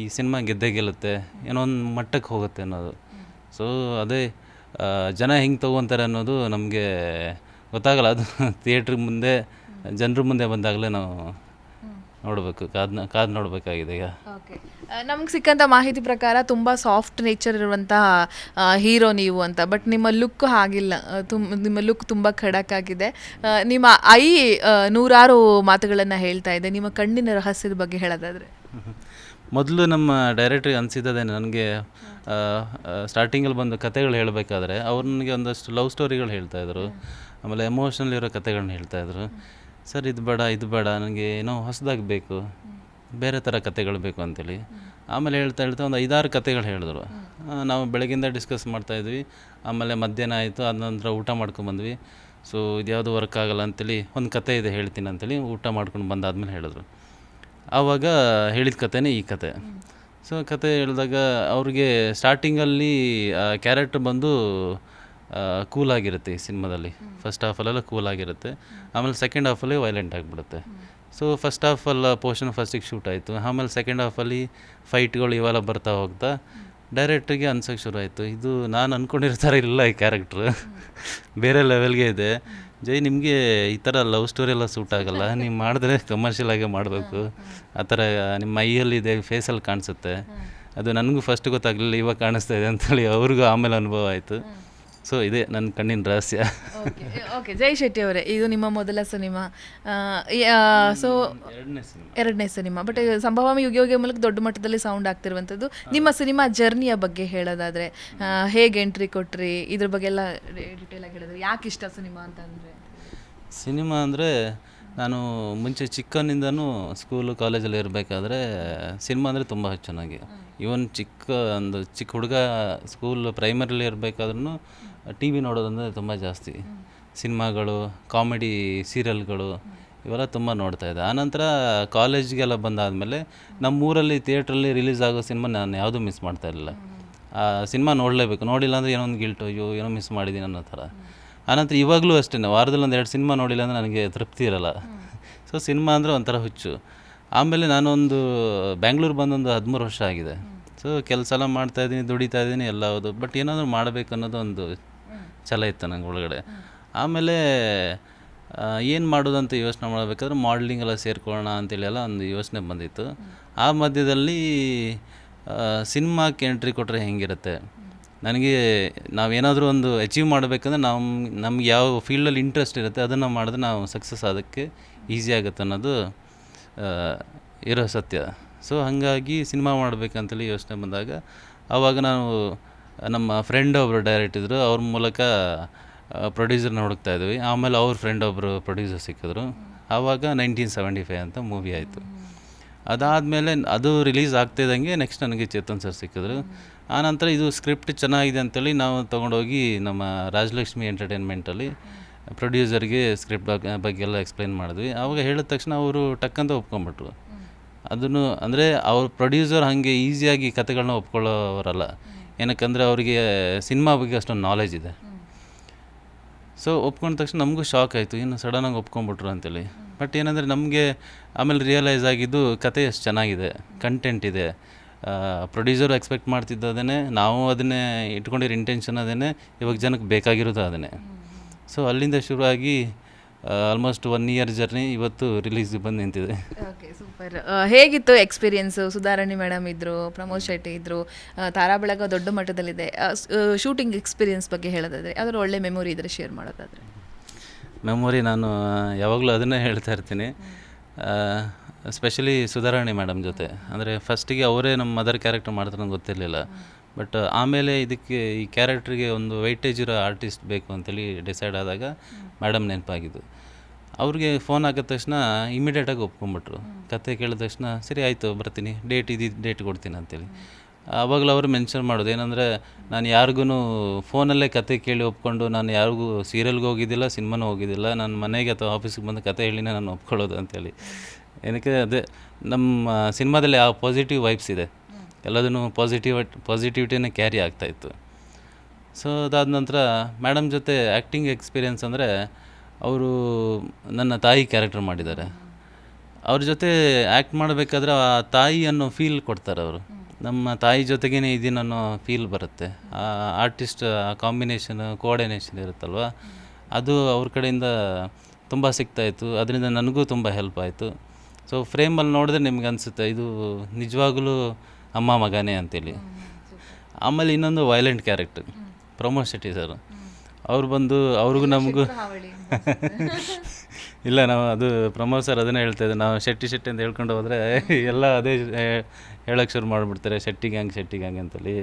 ಈ ಸಿನಿಮಾ ಗೆದ್ದೇ ಗೆಲ್ಲುತ್ತೆ, ಏನೋ ಒಂದು ಮಟ್ಟಕ್ಕೆ ಹೋಗುತ್ತೆ ಅನ್ನೋದು. ಸೊ ಅದೇ ಜನ ಹೆಂಗೆ ತೊಗೊತಾರೆ ಅನ್ನೋದು ನಮಗೆ ಗೊತ್ತಾಗಲ್ಲ. ಅದು ಥಿಯೇಟ್ರ್ ಮುಂದೆ, ಜನರ ಮುಂದೆ ಬಂದಾಗಲೇ ನಾವು ನೋಡಬೇಕು. ಕಾದ್ ಕಾದು ನೋಡಬೇಕಾಗಿದೆ ಈಗ. ಓಕೆ ನಮ್ಗೆ ಸಿಕ್ಕಂಥ ಮಾಹಿತಿ ಪ್ರಕಾರ ತುಂಬ ಸಾಫ್ಟ್ ನೇಚರ್ ಇರುವಂತಹ ಹೀರೋ ನೀವು ಅಂತ. ಬಟ್ ನಿಮ್ಮ ಲುಕ್ ಹಾಗಿಲ್ಲ. ನಿಮ್ಮ ಲುಕ್ ತುಂಬ ಖಡಕ್ ಆಗಿದೆ ಆ, ನಿಮ್ಮ ಐ ಆ, ನೂರಾರು ಮಾತುಗಳನ್ನು ಹೇಳ್ತಾ ಇದೆ. ನಿಮ್ಮ ಕಣ್ಣಿನ ರಹಸ್ಯದ ಬಗ್ಗೆ ಹೇಳೋದಾದ್ರೆ. ಮೊದಲು ನಮ್ಮ ಡೈರೆಕ್ಟ್ರಿಗೆ ಅನಿಸಿದ್ದದೆ ನನಗೆ ಸ್ಟಾರ್ಟಿಂಗಲ್ಲಿ ಬಂದು ಕತೆಗಳು ಹೇಳಬೇಕಾದ್ರೆ ಅವ್ರು ನನಗೆ ಒಂದಷ್ಟು ಲವ್ ಸ್ಟೋರಿಗಳು ಹೇಳ್ತಾಯಿದ್ರು ಆಮೇಲೆ ಎಮೋಷನಲ್ ಇರೋ ಕತೆಗಳನ್ನ ಹೇಳ್ತಾಯಿದ್ರು ಸರ್, ಇದು ಬೇಡ ಇದು ಬೇಡ, ನನಗೆ ಏನೋ ಹೊಸದಾಗಿ ಬೇಕು. ಬೇರೆ ಥರ ಕತೆಗಳು ಬೇಕು ಅಂತೇಳಿ. ಆಮೇಲೆ ಹೇಳ್ತಾ ಹೇಳ್ತಾ ಒಂದು ಐದಾರು ಕತೆಗಳು ಹೇಳಿದ್ರು. ನಾವು ಬೆಳಗಿಂದ ಡಿಸ್ಕಸ್ ಮಾಡ್ತಾಯಿದ್ವಿ ಆಮೇಲೆ ಮಧ್ಯಾಹ್ನ ಆಯಿತು ಅದ ನಂತರ ಊಟ ಮಾಡ್ಕೊಂಡ್ಬಂದ್ವಿ ಸೊ ಇದ್ಯಾವುದು ವರ್ಕ್ ಆಗಲ್ಲ ಅಂತೇಳಿ ಒಂದು ಕತೆ ಇದೆ ಹೇಳ್ತೀನಿ ಅಂತೇಳಿ ಊಟ ಮಾಡ್ಕೊಂಡು ಬಂದಾದ್ಮೇಲೆ ಹೇಳಿದ್ರು. ಆವಾಗ ಹೇಳಿದ ಕತೆನೇ ಈ ಕತೆ ಸೊ ಕತೆ ಹೇಳಿದಾಗ ಅವ್ರಿಗೆ ಸ್ಟಾರ್ಟಿಂಗಲ್ಲಿ ಕ್ಯಾರೆಕ್ಟ್ರ್ ಬಂದು ಕೂಲ್ ಆಗಿರುತ್ತೆ ಈ ಸಿನಿಮಾದಲ್ಲಿ. ಫಸ್ಟ್ ಹಾಫಲ್ಲೆಲ್ಲ ಕೂಲ್ ಆಗಿರುತ್ತೆ. ಆಮೇಲೆ ಸೆಕೆಂಡ್ ಹಾಫಲ್ಲಿ ವೈಲೆಂಟ್ ಆಗಿಬಿಡುತ್ತೆ. ಸೊ ಫಸ್ಟ್ ಹಾಫಲ್ಲ ಪೋರ್ಷನ್ ಫಸ್ಟಿಗೆ ಶೂಟ್ ಆಯಿತು. ಆಮೇಲೆ ಸೆಕೆಂಡ್ ಹಾಫಲ್ಲಿ ಫೈಟ್ಗಳು ಇವೆಲ್ಲ ಬರ್ತಾ ಹೋಗ್ತಾ ಡೈರೆಕ್ಟ್ರಿಗೆ ಅನ್ಸೋಕ್ಕೆ ಶುರು ಆಯಿತು. ಇದು ನಾನು ಅಂದ್ಕೊಂಡಿರೋ ಥರ ಇಲ್ಲ ಈ ಕ್ಯಾರೆಕ್ಟ್ರ್ ಬೇರೆ ಲೆವೆಲ್ಗೆ ಇದೆ. ಜೈ, ನಿಮಗೆ ಈ ಥರ ಲವ್ ಸ್ಟೋರಿ ಎಲ್ಲ ಸೂಟ್ ಆಗಲ್ಲ. ನೀವು ಮಾಡಿದ್ರೆ ಕಮರ್ಷಿಯಲ್ ಆಗೇ ಮಾಡಬೇಕು. ಆ ಥರ ನಿಮ್ಮ ಮೈಯಲ್ಲಿದೆ ಫೇಸಲ್ಲಿ ಕಾಣಿಸುತ್ತೆ. ಅದು ನನಗೂ ಫಸ್ಟ್ ಗೊತ್ತಾಗಲಿಲ್ಲ, ಇವಾಗ ಕಾಣಿಸ್ತಾ ಇದೆ ಅಂತೇಳಿ ಅವ್ರಿಗೂ ಆಮೇಲೆ ಅನುಭವ ಆಯಿತು. ಸೊ ಇದೇ ನನ್ನ ಕಣ್ಣಿನ ರಹಸ್ಯ. ಓಕೆ ಓಕೆ ಜೈ ಶೆಟ್ಟಿ ಅವರೇ ಇದು ನಿಮ್ಮ ಮೊದಲ ಸಿನಿಮಾ. ಸೊ ಎರಡನೇ ಸಿನಿಮಾ. ಎರಡನೇ ಸಿನಿಮಾ. ಬಟ್ ಸಂಭವಾಮಿ ಯುಗ ಯುಗ ಮೂಲಕ ದೊಡ್ಡ ಮಟ್ಟದಲ್ಲಿ ಸೌಂಡ್ ಆಗ್ತಿರುವಂಥದ್ದು. ನಿಮ್ಮ ಸಿನಿಮಾ ಜರ್ನಿಯ ಬಗ್ಗೆ ಹೇಳೋದಾದರೆ ಹೇಗೆ ಎಂಟ್ರಿ ಕೊಟ್ರಿ? ಇದ್ರ ಬಗ್ಗೆ ಎಲ್ಲ ಡಿಟೇಲ್ ಆಗಿ ಹೇಳಿದ್ರೆ ಯಾಕೆ ಇಷ್ಟ ಸಿನಿಮಾ ಅಂತಂದ್ರೆ ಸಿನಿಮಾ ಅಂದರೆ ನಾನು ಮುಂಚೆ ಚಿಕ್ಕನಿಂದನೂ ಸ್ಕೂಲು ಕಾಲೇಜಲ್ಲಿ ಇರಬೇಕಾದ್ರೆ ಸಿನಿಮಾ ಅಂದರೆ ತುಂಬ ಚೆನ್ನಾಗಿ. ಇವನ್ ಚಿಕ್ಕ ಒಂದು ಚಿಕ್ಕ ಹುಡುಗ ಸ್ಕೂಲ್ ಪ್ರೈಮರಿಲಿ ಇರಬೇಕಾದ್ರೂ ಟಿ ವಿ ನೋಡೋದಂದರೆ ತುಂಬ ಜಾಸ್ತಿ. ಸಿನಿಮಾಗಳು, ಕಾಮಿಡಿ ಸೀರಿಯಲ್ಗಳು ಇವೆಲ್ಲ ತುಂಬ ನೋಡ್ತಾ ಇದ್ದೆ. ಆನಂತರ ಕಾಲೇಜ್ಗೆಲ್ಲ ಬಂದಾದಮೇಲೆ ನಮ್ಮೂರಲ್ಲಿ ಥಿಯೇಟ್ರಲ್ಲಿ ರಿಲೀಸ್ ಆಗೋ ಸಿನಿಮಾ ನಾನು ಯಾವುದೂ ಮಿಸ್ ಮಾಡ್ತಾ ಇರಲಿಲ್ಲ. ಆ ಸಿನಿಮಾ ನೋಡಲೇಬೇಕು. ನೋಡಿಲ್ಲ ಅಂದರೆ ಏನೋ ಒಂದು ಗಿಲ್ಟು ಅಯ್ಯೋ, ಏನೋ ಮಿಸ್ ಮಾಡಿದ್ದೀನಿ ಅನ್ನೋ ಥರ. ಆನಂತರ ಇವಾಗಲೂ ಅಷ್ಟೇ ವಾರದಲ್ಲಿ ಒಂದು ಎರಡು ಸಿನಿಮಾ ನೋಡಿಲ್ಲ ಅಂದರೆ ನನಗೆ ತೃಪ್ತಿ ಇರಲ್ಲ. ಸೊ ಸಿನಿಮಾ ಅಂದರೆ ಒಂಥರ ಹುಚ್ಚು. ಆಮೇಲೆ ನಾನೊಂದು ಬ್ಯಾಂಗ್ಳೂರು ಬಂದೊಂದು ಹದಿಮೂರು ವರ್ಷ ಆಗಿದೆ. ಸೊ ಕೆಲಸ ಎಲ್ಲ ಮಾಡ್ತಾಯಿದ್ದೀನಿ ದುಡಿತಾ ಇದ್ದೀನಿ, ಎಲ್ಲ ಹೌದು. ಬಟ್ ಏನಾದರೂ ಮಾಡಬೇಕು ಅನ್ನೋದು ಒಂದು ಛಲ ಇತ್ತು ನಂಗೆ ಒಳಗಡೆ. ಆಮೇಲೆ ಏನು ಮಾಡೋದು ಅಂತ ಯೋಚನೆ ಮಾಡಬೇಕಾದ್ರೆ ಮಾಡ್ಲಿಂಗ್ ಎಲ್ಲ ಸೇರ್ಕೊಳ್ಳೋಣ ಅಂತೇಳಿ ಎಲ್ಲ ಒಂದು ಯೋಚನೆ ಬಂದಿತ್ತು. ಆ ಮಧ್ಯದಲ್ಲಿ ಸಿನಿಮಾಕ್ಕೆ ಎಂಟ್ರಿ ಕೊಟ್ಟರೆ ಹೆಂಗಿರುತ್ತೆ? ನನಗೆ ನಾವೇನಾದರೂ ಒಂದು ಅಚೀವ್ ಮಾಡಬೇಕಂದ್ರೆ ನಮ್ಮ ನಮ್ಗೆ ಯಾವ ಫೀಲ್ಡಲ್ಲಿ ಇಂಟ್ರೆಸ್ಟ್ ಇರುತ್ತೆ ಅದನ್ನು ಮಾಡಿದ್ರೆ ನಾವು ಸಕ್ಸಸ್ ಆಗೋಕ್ಕೆ ಈಸಿ ಆಗುತ್ತೆ ಅನ್ನೋದು ಇರೋ ಸತ್ಯ. ಸೊ ಹಾಗಾಗಿ ಸಿನಿಮಾ ಮಾಡಬೇಕಂತೇಳಿ ಯೋಚನೆ ಬಂದಾಗ, ಆವಾಗ ನಾವು ನಮ್ಮ ಫ್ರೆಂಡ್ ಒಬ್ಬರು ಡೈರೆಕ್ಟ್ ಇದ್ದರು ಅವ್ರ ಮೂಲಕ ಪ್ರೊಡ್ಯೂಸರ್ನ ಹುಡುಕ್ತಾ ಇದ್ವಿ. ಆಮೇಲೆ ಅವ್ರ ಫ್ರೆಂಡ್ ಒಬ್ಬರು ಪ್ರೊಡ್ಯೂಸರ್ ಸಿಕ್ಕಿದ್ರು. ಆವಾಗ ನೈನ್ಟೀನ್ ಸೆವೆಂಟಿ ಫೈವ್ ಅಂತ ಮೂವಿ ಆಯಿತು. ಅದಾದಮೇಲೆ ಅದು ರಿಲೀಸ್ ಆಗ್ತಿದ್ದಂಗೆ ನೆಕ್ಸ್ಟ್ ನನಗೆ ಚೇತನ್ ಸರ್ ಸಿಕ್ಕಿದ್ರು. ಆನಂತರ ಇದು ಸ್ಕ್ರಿಪ್ಟ್ ಚೆನ್ನಾಗಿದೆ ಅಂತೇಳಿ ನಾವು ತೊಗೊಂಡೋಗಿ ನಮ್ಮ ರಾಜಲಕ್ಷ್ಮಿ ಎಂಟರ್ಟೈನ್ಮೆಂಟಲ್ಲಿ ಪ್ರೊಡ್ಯೂಸರ್ಗೆ ಸ್ಕ್ರಿಪ್ಟ್ ಬಗ್ಗೆ ಬಗ್ಗೆ ಎಲ್ಲ ಎಕ್ಸ್ಪ್ಲೈನ್ ಮಾಡಿದ್ವಿ. ಆವಾಗ ಹೇಳಿದ ತಕ್ಷಣ ಅವರು ಟಕ್ಕಂತ ಒಪ್ಕೊಂಬಿಟ್ರು ಅದನ್ನು ಅಂದರೆ ಅವ್ರ ಪ್ರೊಡ್ಯೂಸರ್ ಹಾಗೆ ಈಸಿಯಾಗಿ ಕತೆಗಳನ್ನ ಒಪ್ಕೊಳ್ಳೋರಲ್ಲ. ಏನಕ್ಕಂದರೆ ಅವರಿಗೆ ಸಿನಿಮಾ ಬಗ್ಗೆ ಅಷ್ಟೊಂದು ನಾಲೆಜ್ ಇದೆ. ಸೊ ಒಪ್ಕೊಂಡ ತಕ್ಷಣ ನಮಗೂ ಶಾಕ್ ಆಯಿತು. ಇನ್ನು ಸಡನ್ನಾಗಿ ಒಪ್ಕೊಂಡ್ಬಿಟ್ರು ಅಂತೇಳಿ. ಬಟ್ ಏನಂದರೆ ನಮಗೆ ಆಮೇಲೆ ರಿಯಲೈಸ್ ಆಗಿದ್ದು ಕತೆ ಎಷ್ಟು ಚೆನ್ನಾಗಿದೆ ಕಂಟೆಂಟ್ ಇದೆ. ಪ್ರೊಡ್ಯೂಸರ್ ಎಕ್ಸ್ಪೆಕ್ಟ್ ಮಾಡ್ತಿದ್ದದೇ ನಾವು ಅದನ್ನೇ ಇಟ್ಕೊಂಡಿರೋ ಇಂಟೆನ್ಷನ್ ಅದೇ ಇವಾಗ ಜನಕ್ಕೆ ಬೇಕಾಗಿರೋದು ಅದನ್ನೇ ಸೊ ಅಲ್ಲಿಂದ ಶುರುವಾಗಿ ಆಲ್ಮೋಸ್ಟ್ ಒನ್ ಇಯರ್ ಜರ್ನಿ ಇವತ್ತು ರಿಲೀಸ್ ಬಂದು ನಿಂತಿದೆ. ಓಕೆ ಸೂಪರ್ ಹೇಗಿತ್ತು ಎಕ್ಸ್ಪೀರಿಯನ್ಸ್ ಸುಧಾರಾಣಿ ಮೇಡಮ್ ಇದ್ರು ಪ್ರಮೋದ್ ಶೆಟ್ಟಿ ಇದ್ರು ಆ, ತಾರಾ ಬೆಳಗ ದೊಡ್ಡ ಮಟ್ಟದಲ್ಲಿದೆ. ಶೂಟಿಂಗ್ ಎಕ್ಸ್ಪೀರಿಯನ್ಸ್ ಬಗ್ಗೆ ಹೇಳೋದಾದ್ರೆ ಅದರ ಒಳ್ಳೆ ಮೆಮೊರಿ ಇದ್ರೆ ಶೇರ್ ಮಾಡೋದಾದ್ರೆ. ಮೆಮೊರಿ ನಾನು ಯಾವಾಗಲೂ ಅದನ್ನೇ ಹೇಳ್ತಾ ಇರ್ತೀನಿ. ಸ್ಪೆಷಲಿ ಸುಧಾರಾಣಿ ಮೇಡಮ್ ಜೊತೆ. ಅಂದರೆ ಫಸ್ಟಿಗೆ ಅವರೇ ನಮ್ಮ ಮದರ್ ಕ್ಯಾರೆಕ್ಟರ್ ಮಾಡ್ತಾರೆ ಗೊತ್ತಿರಲಿಲ್ಲ. ಬಟ್ ಆಮೇಲೆ ಇದಕ್ಕೆ ಈ ಕ್ಯಾರೆಕ್ಟ್ರಿಗೆ ಒಂದು ವೈಟೇಜ್ ಇರೋ ಆರ್ಟಿಸ್ಟ್ ಬೇಕು ಅಂತೇಳಿ ಡಿಸೈಡ್ ಆದಾಗ ಮೇಡಮ್ ನೆನಪಾಗಿದ್ದು. ಅವ್ರಿಗೆ ಫೋನ್ ಹಾಕಿದ ತಕ್ಷಣ ಇಮಿಡಿಯೇಟಾಗಿ ಒಪ್ಕೊಂಡ್ಬಿಟ್ರು. ಕತೆ ಕೇಳಿದ ತಕ್ಷಣ, ಸರಿ ಆಯಿತು, ಬರ್ತೀನಿ. ಡೇಟ್ ಇದು ಡೇಟ್ ಕೊಡ್ತೀನಿ ಅಂತೇಳಿ. ಆವಾಗಲೂ ಅವರು ಮೆನ್ಷನ್ ಮಾಡೋದು. ಏನಂದರೆ, ನಾನು ಯಾರಿಗೂ ಫೋನಲ್ಲೇ ಕತೆ ಕೇಳಿ ಒಪ್ಕೊಂಡು ನಾನು ಯಾರಿಗೂ ಸೀರಿಯಲ್ಗೆ ಹೋಗಿದ್ದಿಲ್ಲ ಸಿನಿಮಾನೂ ಹೋಗಿದ್ದಿಲ್ಲ. ನಾನು ಮನೆಗೆ ಅಥವಾ ಆಫೀಸಿಗೆ ಬಂದು ಕತೆ ಹೇಳಿನೇ ನಾನು ಒಪ್ಕೊಳ್ಳೋದು ಅಂತೇಳಿ. ಏನಕ್ಕೆ ಅದೇ, ನಮ್ಮ ಸಿನಿಮಾದಲ್ಲಿ ಆ ಪಾಸಿಟಿವ್ ವೈಬ್ಸ್ ಇದೆ. ಎಲ್ಲದನ್ನು ಪಾಸಿಟಿವ್ ಪಾಸಿಟಿವಿಟಿನೇ ಕ್ಯಾರಿ ಆಗ್ತಾಯಿತ್ತು ಸೊ ಅದಾದ ನಂತರ ಮೇಡಮ್ ಜೊತೆ ಆ್ಯಕ್ಟಿಂಗ್ ಎಕ್ಸ್ಪೀರಿಯನ್ಸ್ ಅಂದರೆ ಅವರು ನನ್ನ ತಾಯಿ ಕ್ಯಾರೆಕ್ಟರ್ ಮಾಡಿದ್ದಾರೆ. ಅವ್ರ ಜೊತೆ ಆ್ಯಕ್ಟ್ ಮಾಡಬೇಕಾದ್ರೆ ಆ ತಾಯಿ ಅನ್ನೋ ಫೀಲ್ ಕೊಡ್ತಾರೆ ಅವರು. ನಮ್ಮ ತಾಯಿ ಜೊತೆಗೇ ಇದೀನಿ ಅನ್ನೋ ಫೀಲ್ ಬರುತ್ತೆ. ಆ ಆರ್ಟಿಸ್ಟ್ ಆ ಕಾಂಬಿನೇಷನ್ ಕೋಆರ್ಡಿನೇಷನ್ ಇರುತ್ತಲ್ವ? ಅದು ಅವ್ರ ಕಡೆಯಿಂದ ತುಂಬ ಸಿಗ್ತಾಯಿತ್ತು ಅದರಿಂದ ನನಗೂ ತುಂಬ ಹೆಲ್ಪ್ ಆಯಿತು. ಸೊ ಫ್ರೇಮಲ್ಲಿ ನೋಡಿದ್ರೆ ನಿಮ್ಗೆ ಅನಿಸುತ್ತೆ ಇದು ನಿಜವಾಗಲೂ ಅಮ್ಮ ಮಗನೇ ಅಂತೇಳಿ. ಆಮೇಲೆ ಇನ್ನೊಂದು violent character Pramod Shetty sir ಅವ್ರು ಬಂದು ಅವ್ರಿಗೂ ನಮಗೂ ಇಲ್ಲ ನಾವು ಅದು ಪ್ರಮೋದ್ ಸರ್ ಅದನ್ನೇ ಹೇಳ್ತಾ ಇದ್ದೆ. ನಾವು ಶೆಟ್ಟಿ ಶೆಟ್ಟಿ ಅಂತ ಹೇಳ್ಕೊಂಡು ಹೋದರೆ ಎಲ್ಲ ಅದೇ ಹೇಳಕ್ಕೆ ಶುರು ಮಾಡಿಬಿಡ್ತಾರೆ ಶೆಟ್ಟಿ ಗ್ಯಾಂಗ್ ಶೆಟ್ಟಿ ಗ್ಯಾಂಗ್ ಅಂತೇಳಿ.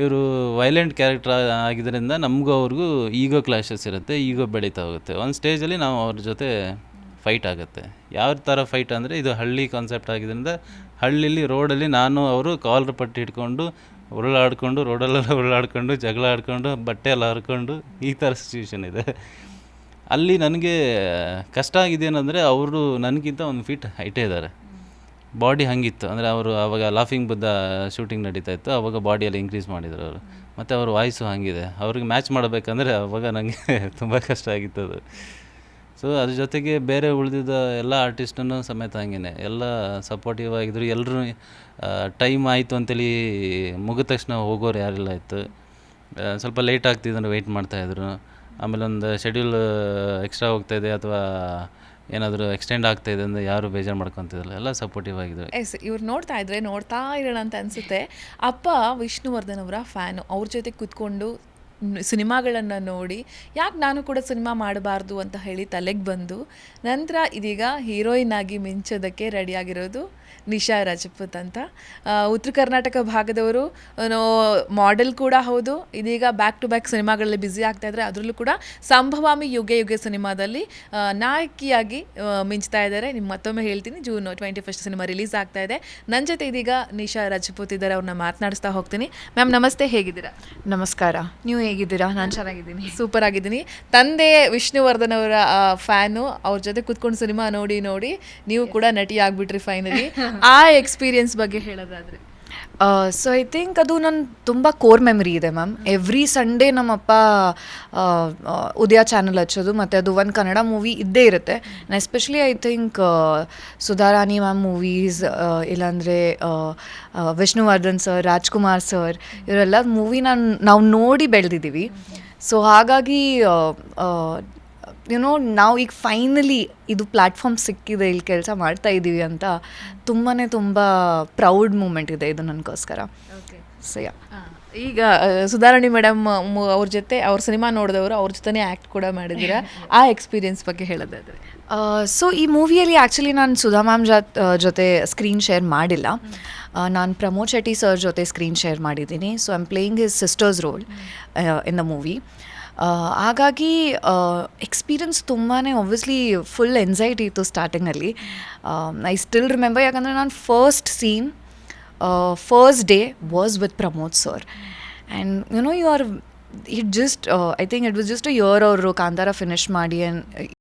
ಇವರು ವೈಲೆಂಟ್ ಕ್ಯಾರೆಕ್ಟರ್ ಆಗಿದ್ದರಿಂದ ನಮಗೂ ಅವ್ರಿಗೂ ಈಗೋ ಕ್ಲಾಶಸ್ ಇರುತ್ತೆ ಈಗೋ ಬೆಳೀತಾ ಹೋಗುತ್ತೆ. ಒಂದು ಸ್ಟೇಜಲ್ಲಿ ನಾವು ಅವ್ರ ಜೊತೆ ಫೈಟ್ ಆಗುತ್ತೆ. ಯಾವ ಥರ ಫೈಟ್ ಅಂದರೆ ಇದು ಹಳ್ಳಿ ಕಾನ್ಸೆಪ್ಟ್ ಆಗಿದ್ದರಿಂದ ಹಳ್ಳಿಲಿ ರೋಡಲ್ಲಿ ನಾನು ಅವರು ಕಾಲರ್ ಪಟ್ಟಿ ಇಟ್ಕೊಂಡು ಉರುಳಾಡ್ಕೊಂಡು, ರೋಡಲ್ಲೆಲ್ಲ ಉರುಳಾಡ್ಕೊಂಡು, ಜಗಳ ಆಡ್ಕೊಂಡು, ಬಟ್ಟೆ ಎಲ್ಲ ಹರ್ಕೊಂಡು ಈ ಥರ ಸಿಚುವೇಶನ್ ಇದೆ. ಅಲ್ಲಿ ನನಗೆ ಕಷ್ಟ ಆಗಿದೆ ಏನಂದರೆ ಅವರು ನನಗಿಂತ ಒಂದು ಫೀಟ್ ಹೈಟೇ ಇದ್ದಾರೆ. ಬಾಡಿ ಹಂಗಿತ್ತು. ಅಂದರೆ ಅವರು ಆವಾಗ ಲಾಫಿಂಗ್ ಬುದ್ಧ ಶೂಟಿಂಗ್ ನಡೀತಾ ಇತ್ತು. ಆವಾಗ ಬಾಡಿಯಲ್ಲಿ ಇನ್ಕ್ರೀಸ್ ಮಾಡಿದ್ರು ಅವರು. ಮತ್ತು ಅವ್ರ ವಾಯ್ಸು ಹಂಗಿದೆ. ಅವ್ರಿಗೆ ಮ್ಯಾಚ್ ಮಾಡಬೇಕಂದ್ರೆ ಆವಾಗ ನನಗೆ ತುಂಬ ಕಷ್ಟ ಆಗಿತ್ತು ಅದು. ಸೊ ಅದ್ರ ಜೊತೆಗೆ ಬೇರೆ ಉಳಿದಿದ್ದ ಎಲ್ಲ ಆರ್ಟಿಸ್ಟನ್ನು ಸಮೇತ ಹಂಗೇನೆ. ಎಲ್ಲ ಸಪೋರ್ಟಿವ್ ಆಗಿದ್ರು. ಎಲ್ಲರೂ ಟೈಮ್ ಆಯಿತು ಅಂತೇಳಿ ಮುಗಿದ ತಕ್ಷಣ ಹೋಗೋರು ಯಾರಿಲ್ಲ ಇತ್ತು. ಸ್ವಲ್ಪ ಲೇಟ್ ಆಗ್ತಿದ್ದಂದ್ರೆ ವೆಯ್ಟ್ ಮಾಡ್ತಾಯಿದ್ರು ಆಮೇಲೆ ಒಂದು ಶೆಡ್ಯೂಲ್ ಎಕ್ಸ್ಟ್ರಾ ಹೋಗ್ತಾಯಿದೆ ಅಥವಾ ಏನಾದರೂ ಎಕ್ಸ್ಟೆಂಡ್ ಆಗ್ತಾ ಇದೆ ಅಂದರೆ ಯಾರು ಬೇಜಾರು ಮಾಡ್ಕೊತಿದ್ರಲ್ಲ ಎಲ್ಲ ಸಪೋರ್ಟಿವ್ ಆಗಿದ್ರು. ಎಸ್, ಇವ್ರು ನೋಡ್ತಾ ಇದ್ರೆ ನೋಡ್ತಾ ಇರೋಣ ಅಂತ ಅನಿಸುತ್ತೆ. ಅಪ್ಪ ವಿಷ್ಣುವರ್ಧನ್ ಅವರ ಫ್ಯಾನು ಅವ್ರ ಜೊತೆ ಕೂತ್ಕೊಂಡು ಸಿನಿಮಾಗಳನ್ನು ನೋಡಿ, ಯಾಕೆ ನಾನು ಕೂಡ ಸಿನಿಮಾ ಮಾಡಬಾರ್ದು ಅಂತ ಹೇಳಿ ತಲೆಗೆ ಬಂದು ನಂತರ ಇದೀಗ ಹೀರೋಯಿನ್ ಆಗಿ ಮಿಂಚೋದಕ್ಕೆ ರೆಡಿಯಾಗಿರೋದು ನಿಶಾ ರಜಪೂತ್ ಅಂತ. ಉತ್ತರ ಕರ್ನಾಟಕ ಭಾಗದವರು ಮಾಡೆಲ್ ಕೂಡ ಹೌದು. ಇದೀಗ ಬ್ಯಾಕ್ ಟು ಬ್ಯಾಕ್ ಸಿನಿಮಾಗಳಲ್ಲಿ ಬ್ಯುಸಿ ಆಗ್ತಾ ಇದ್ದಾರೆ ಅದರಲ್ಲೂ ಕೂಡ ಸಂಭವಾಮಿ ಯುಗೆ ಯುಗೆ ಸಿನಿಮಾದಲ್ಲಿ ನಾಯಕಿಯಾಗಿ ಮಿಂಚ್ತಾ ಇದ್ದಾರೆ. ನಿಮ್ಮ ಮತ್ತೊಮ್ಮೆ ಹೇಳ್ತೀನಿ June twenty first cinema release ಆಗ್ತಾ ಇದೆ. ನನ್ನ ಜೊತೆ ಇದೀಗ ನಿಶಾ ರಜಪೂತ್ ಇದ್ದಾರೆ ಅವ್ರನ್ನ ಮಾತನಾಡಿಸ್ತಾ ಹೋಗ್ತೀನಿ. ಮ್ಯಾಮ್ ನಮಸ್ತೆ ಹೇಗಿದ್ದೀರಾ? ನಮಸ್ಕಾರ. ನೀವು ಹೇಗಿದ್ದೀರಾ? ನಾನು ಚೆನ್ನಾಗಿದ್ದೀನಿ. ಸೂಪರ್ ಆಗಿದ್ದೀನಿ. ತಂದೆ ವಿಷ್ಣುವರ್ಧನ್ ಅವರ ಫ್ಯಾನು ಅವ್ರ ಜೊತೆ ಕುತ್ಕೊಂಡು ಸಿನಿಮಾ ನೋಡಿ ನೋಡಿ ನೀವು ಕೂಡ ನಟಿ ಆಗ್ಬಿಟ್ರಿ ಫೈನಲಿ ಆ ಎಕ್ಸ್ಪೀರಿಯನ್ಸ್ ಬಗ್ಗೆ ಹೇಳೋದಾದ್ರೆ. ಸೊ ಐ ಥಿಂಕ್ ಅದು ನನ್ನ ತುಂಬ ಕೋರ್ ಮೆಮರಿ ಇದೆ ಮ್ಯಾಮ್ ಎವ್ರಿ ಸಂಡೇ ನಮ್ಮಪ್ಪ ಉದಯ ಚಾನಲ್ ಹಚ್ಚೋದು, ಮತ್ತು ಅದು ಒಂದು ಕನ್ನಡ ಮೂವಿ ಇದ್ದೇ ಇರುತ್ತೆ. Especially I think Sudharani ma'am movies ಇಲ್ಲಾಂದರೆ ವಿಷ್ಣುವರ್ಧನ್ ಸರ್ ರಾಜ್ಕುಮಾರ್ ಸರ್ ಇವರೆಲ್ಲ ಮೂವಿ ನಾನು, ನಾವು ನೋಡಿ ಬೆಳೆದಿದ್ದೀವಿ. ಸೊ ಹಾಗಾಗಿ ಯುನೋ ನಾವು ಈಗ ಫೈನಲಿ ಇದು ಪ್ಲ್ಯಾಟ್ಫಾರ್ಮ್ ಸಿಕ್ಕಿದೆ ಇಲ್ಲಿ ಕೆಲಸ ಮಾಡ್ತಾ ಇದ್ದೀವಿ ಅಂತ ತುಂಬಾ ತುಂಬ ಪ್ರೌಡ್ ಮೂಮೆಂಟ್ ಇದೆ ಇದು ನನಗೋಸ್ಕರ. ಸೊ ಯಾ ಈಗ ಸುಧಾರಣಿ ಮೇಡಮ್ ಅವ್ರ ಜೊತೆ ಅವ್ರ ಸಿನಿಮಾ ನೋಡಿದವರು ಅವ್ರ ಜೊತೆನೇ ಆ್ಯಕ್ಟ್ ಕೂಡ ಮಾಡಿದ್ದೀರಾ ಆ ಎಕ್ಸ್ಪೀರಿಯನ್ಸ್ ಬಗ್ಗೆ ಹೇಳೋದಾದ್ರೆ. ಸೊ ಈ ಮೂವಿಯಲ್ಲಿ ಆ್ಯಕ್ಚುಲಿ ನಾನು ಸುಧಾ ಮ್ಯಾಮ್ ಜೊತೆ ಜೊತೆ ಸ್ಕ್ರೀನ್ ಶೇರ್ ಮಾಡಿಲ್ಲ. ನಾನು ಪ್ರಮೋದ್ ಶೆಟ್ಟಿ ಸರ್ ಜೊತೆ ಸ್ಕ್ರೀನ್ ಶೇರ್ ಮಾಡಿದ್ದೀನಿ. So I'm playing his sister's role in the movie ಹಾಗಾಗಿ ಎಕ್ಸ್ಪೀರಿಯನ್ಸ್ ತುಂಬಾ ಒಬ್ವಿಯಸ್ಲಿ ಫುಲ್ ಎನ್ಸೈಟಿ ಇತ್ತು ಸ್ಟಾರ್ಟಿಂಗಲ್ಲಿ ಐ ಸ್ಟಿಲ್ ರಿಮೆಂಬರ್ ಯಾಕಂದರೆ ನಾನು first scene first day was with Pramod sir and you know you are it just I think it was just year ಅವರು Kantara finish ಮಾಡಿ and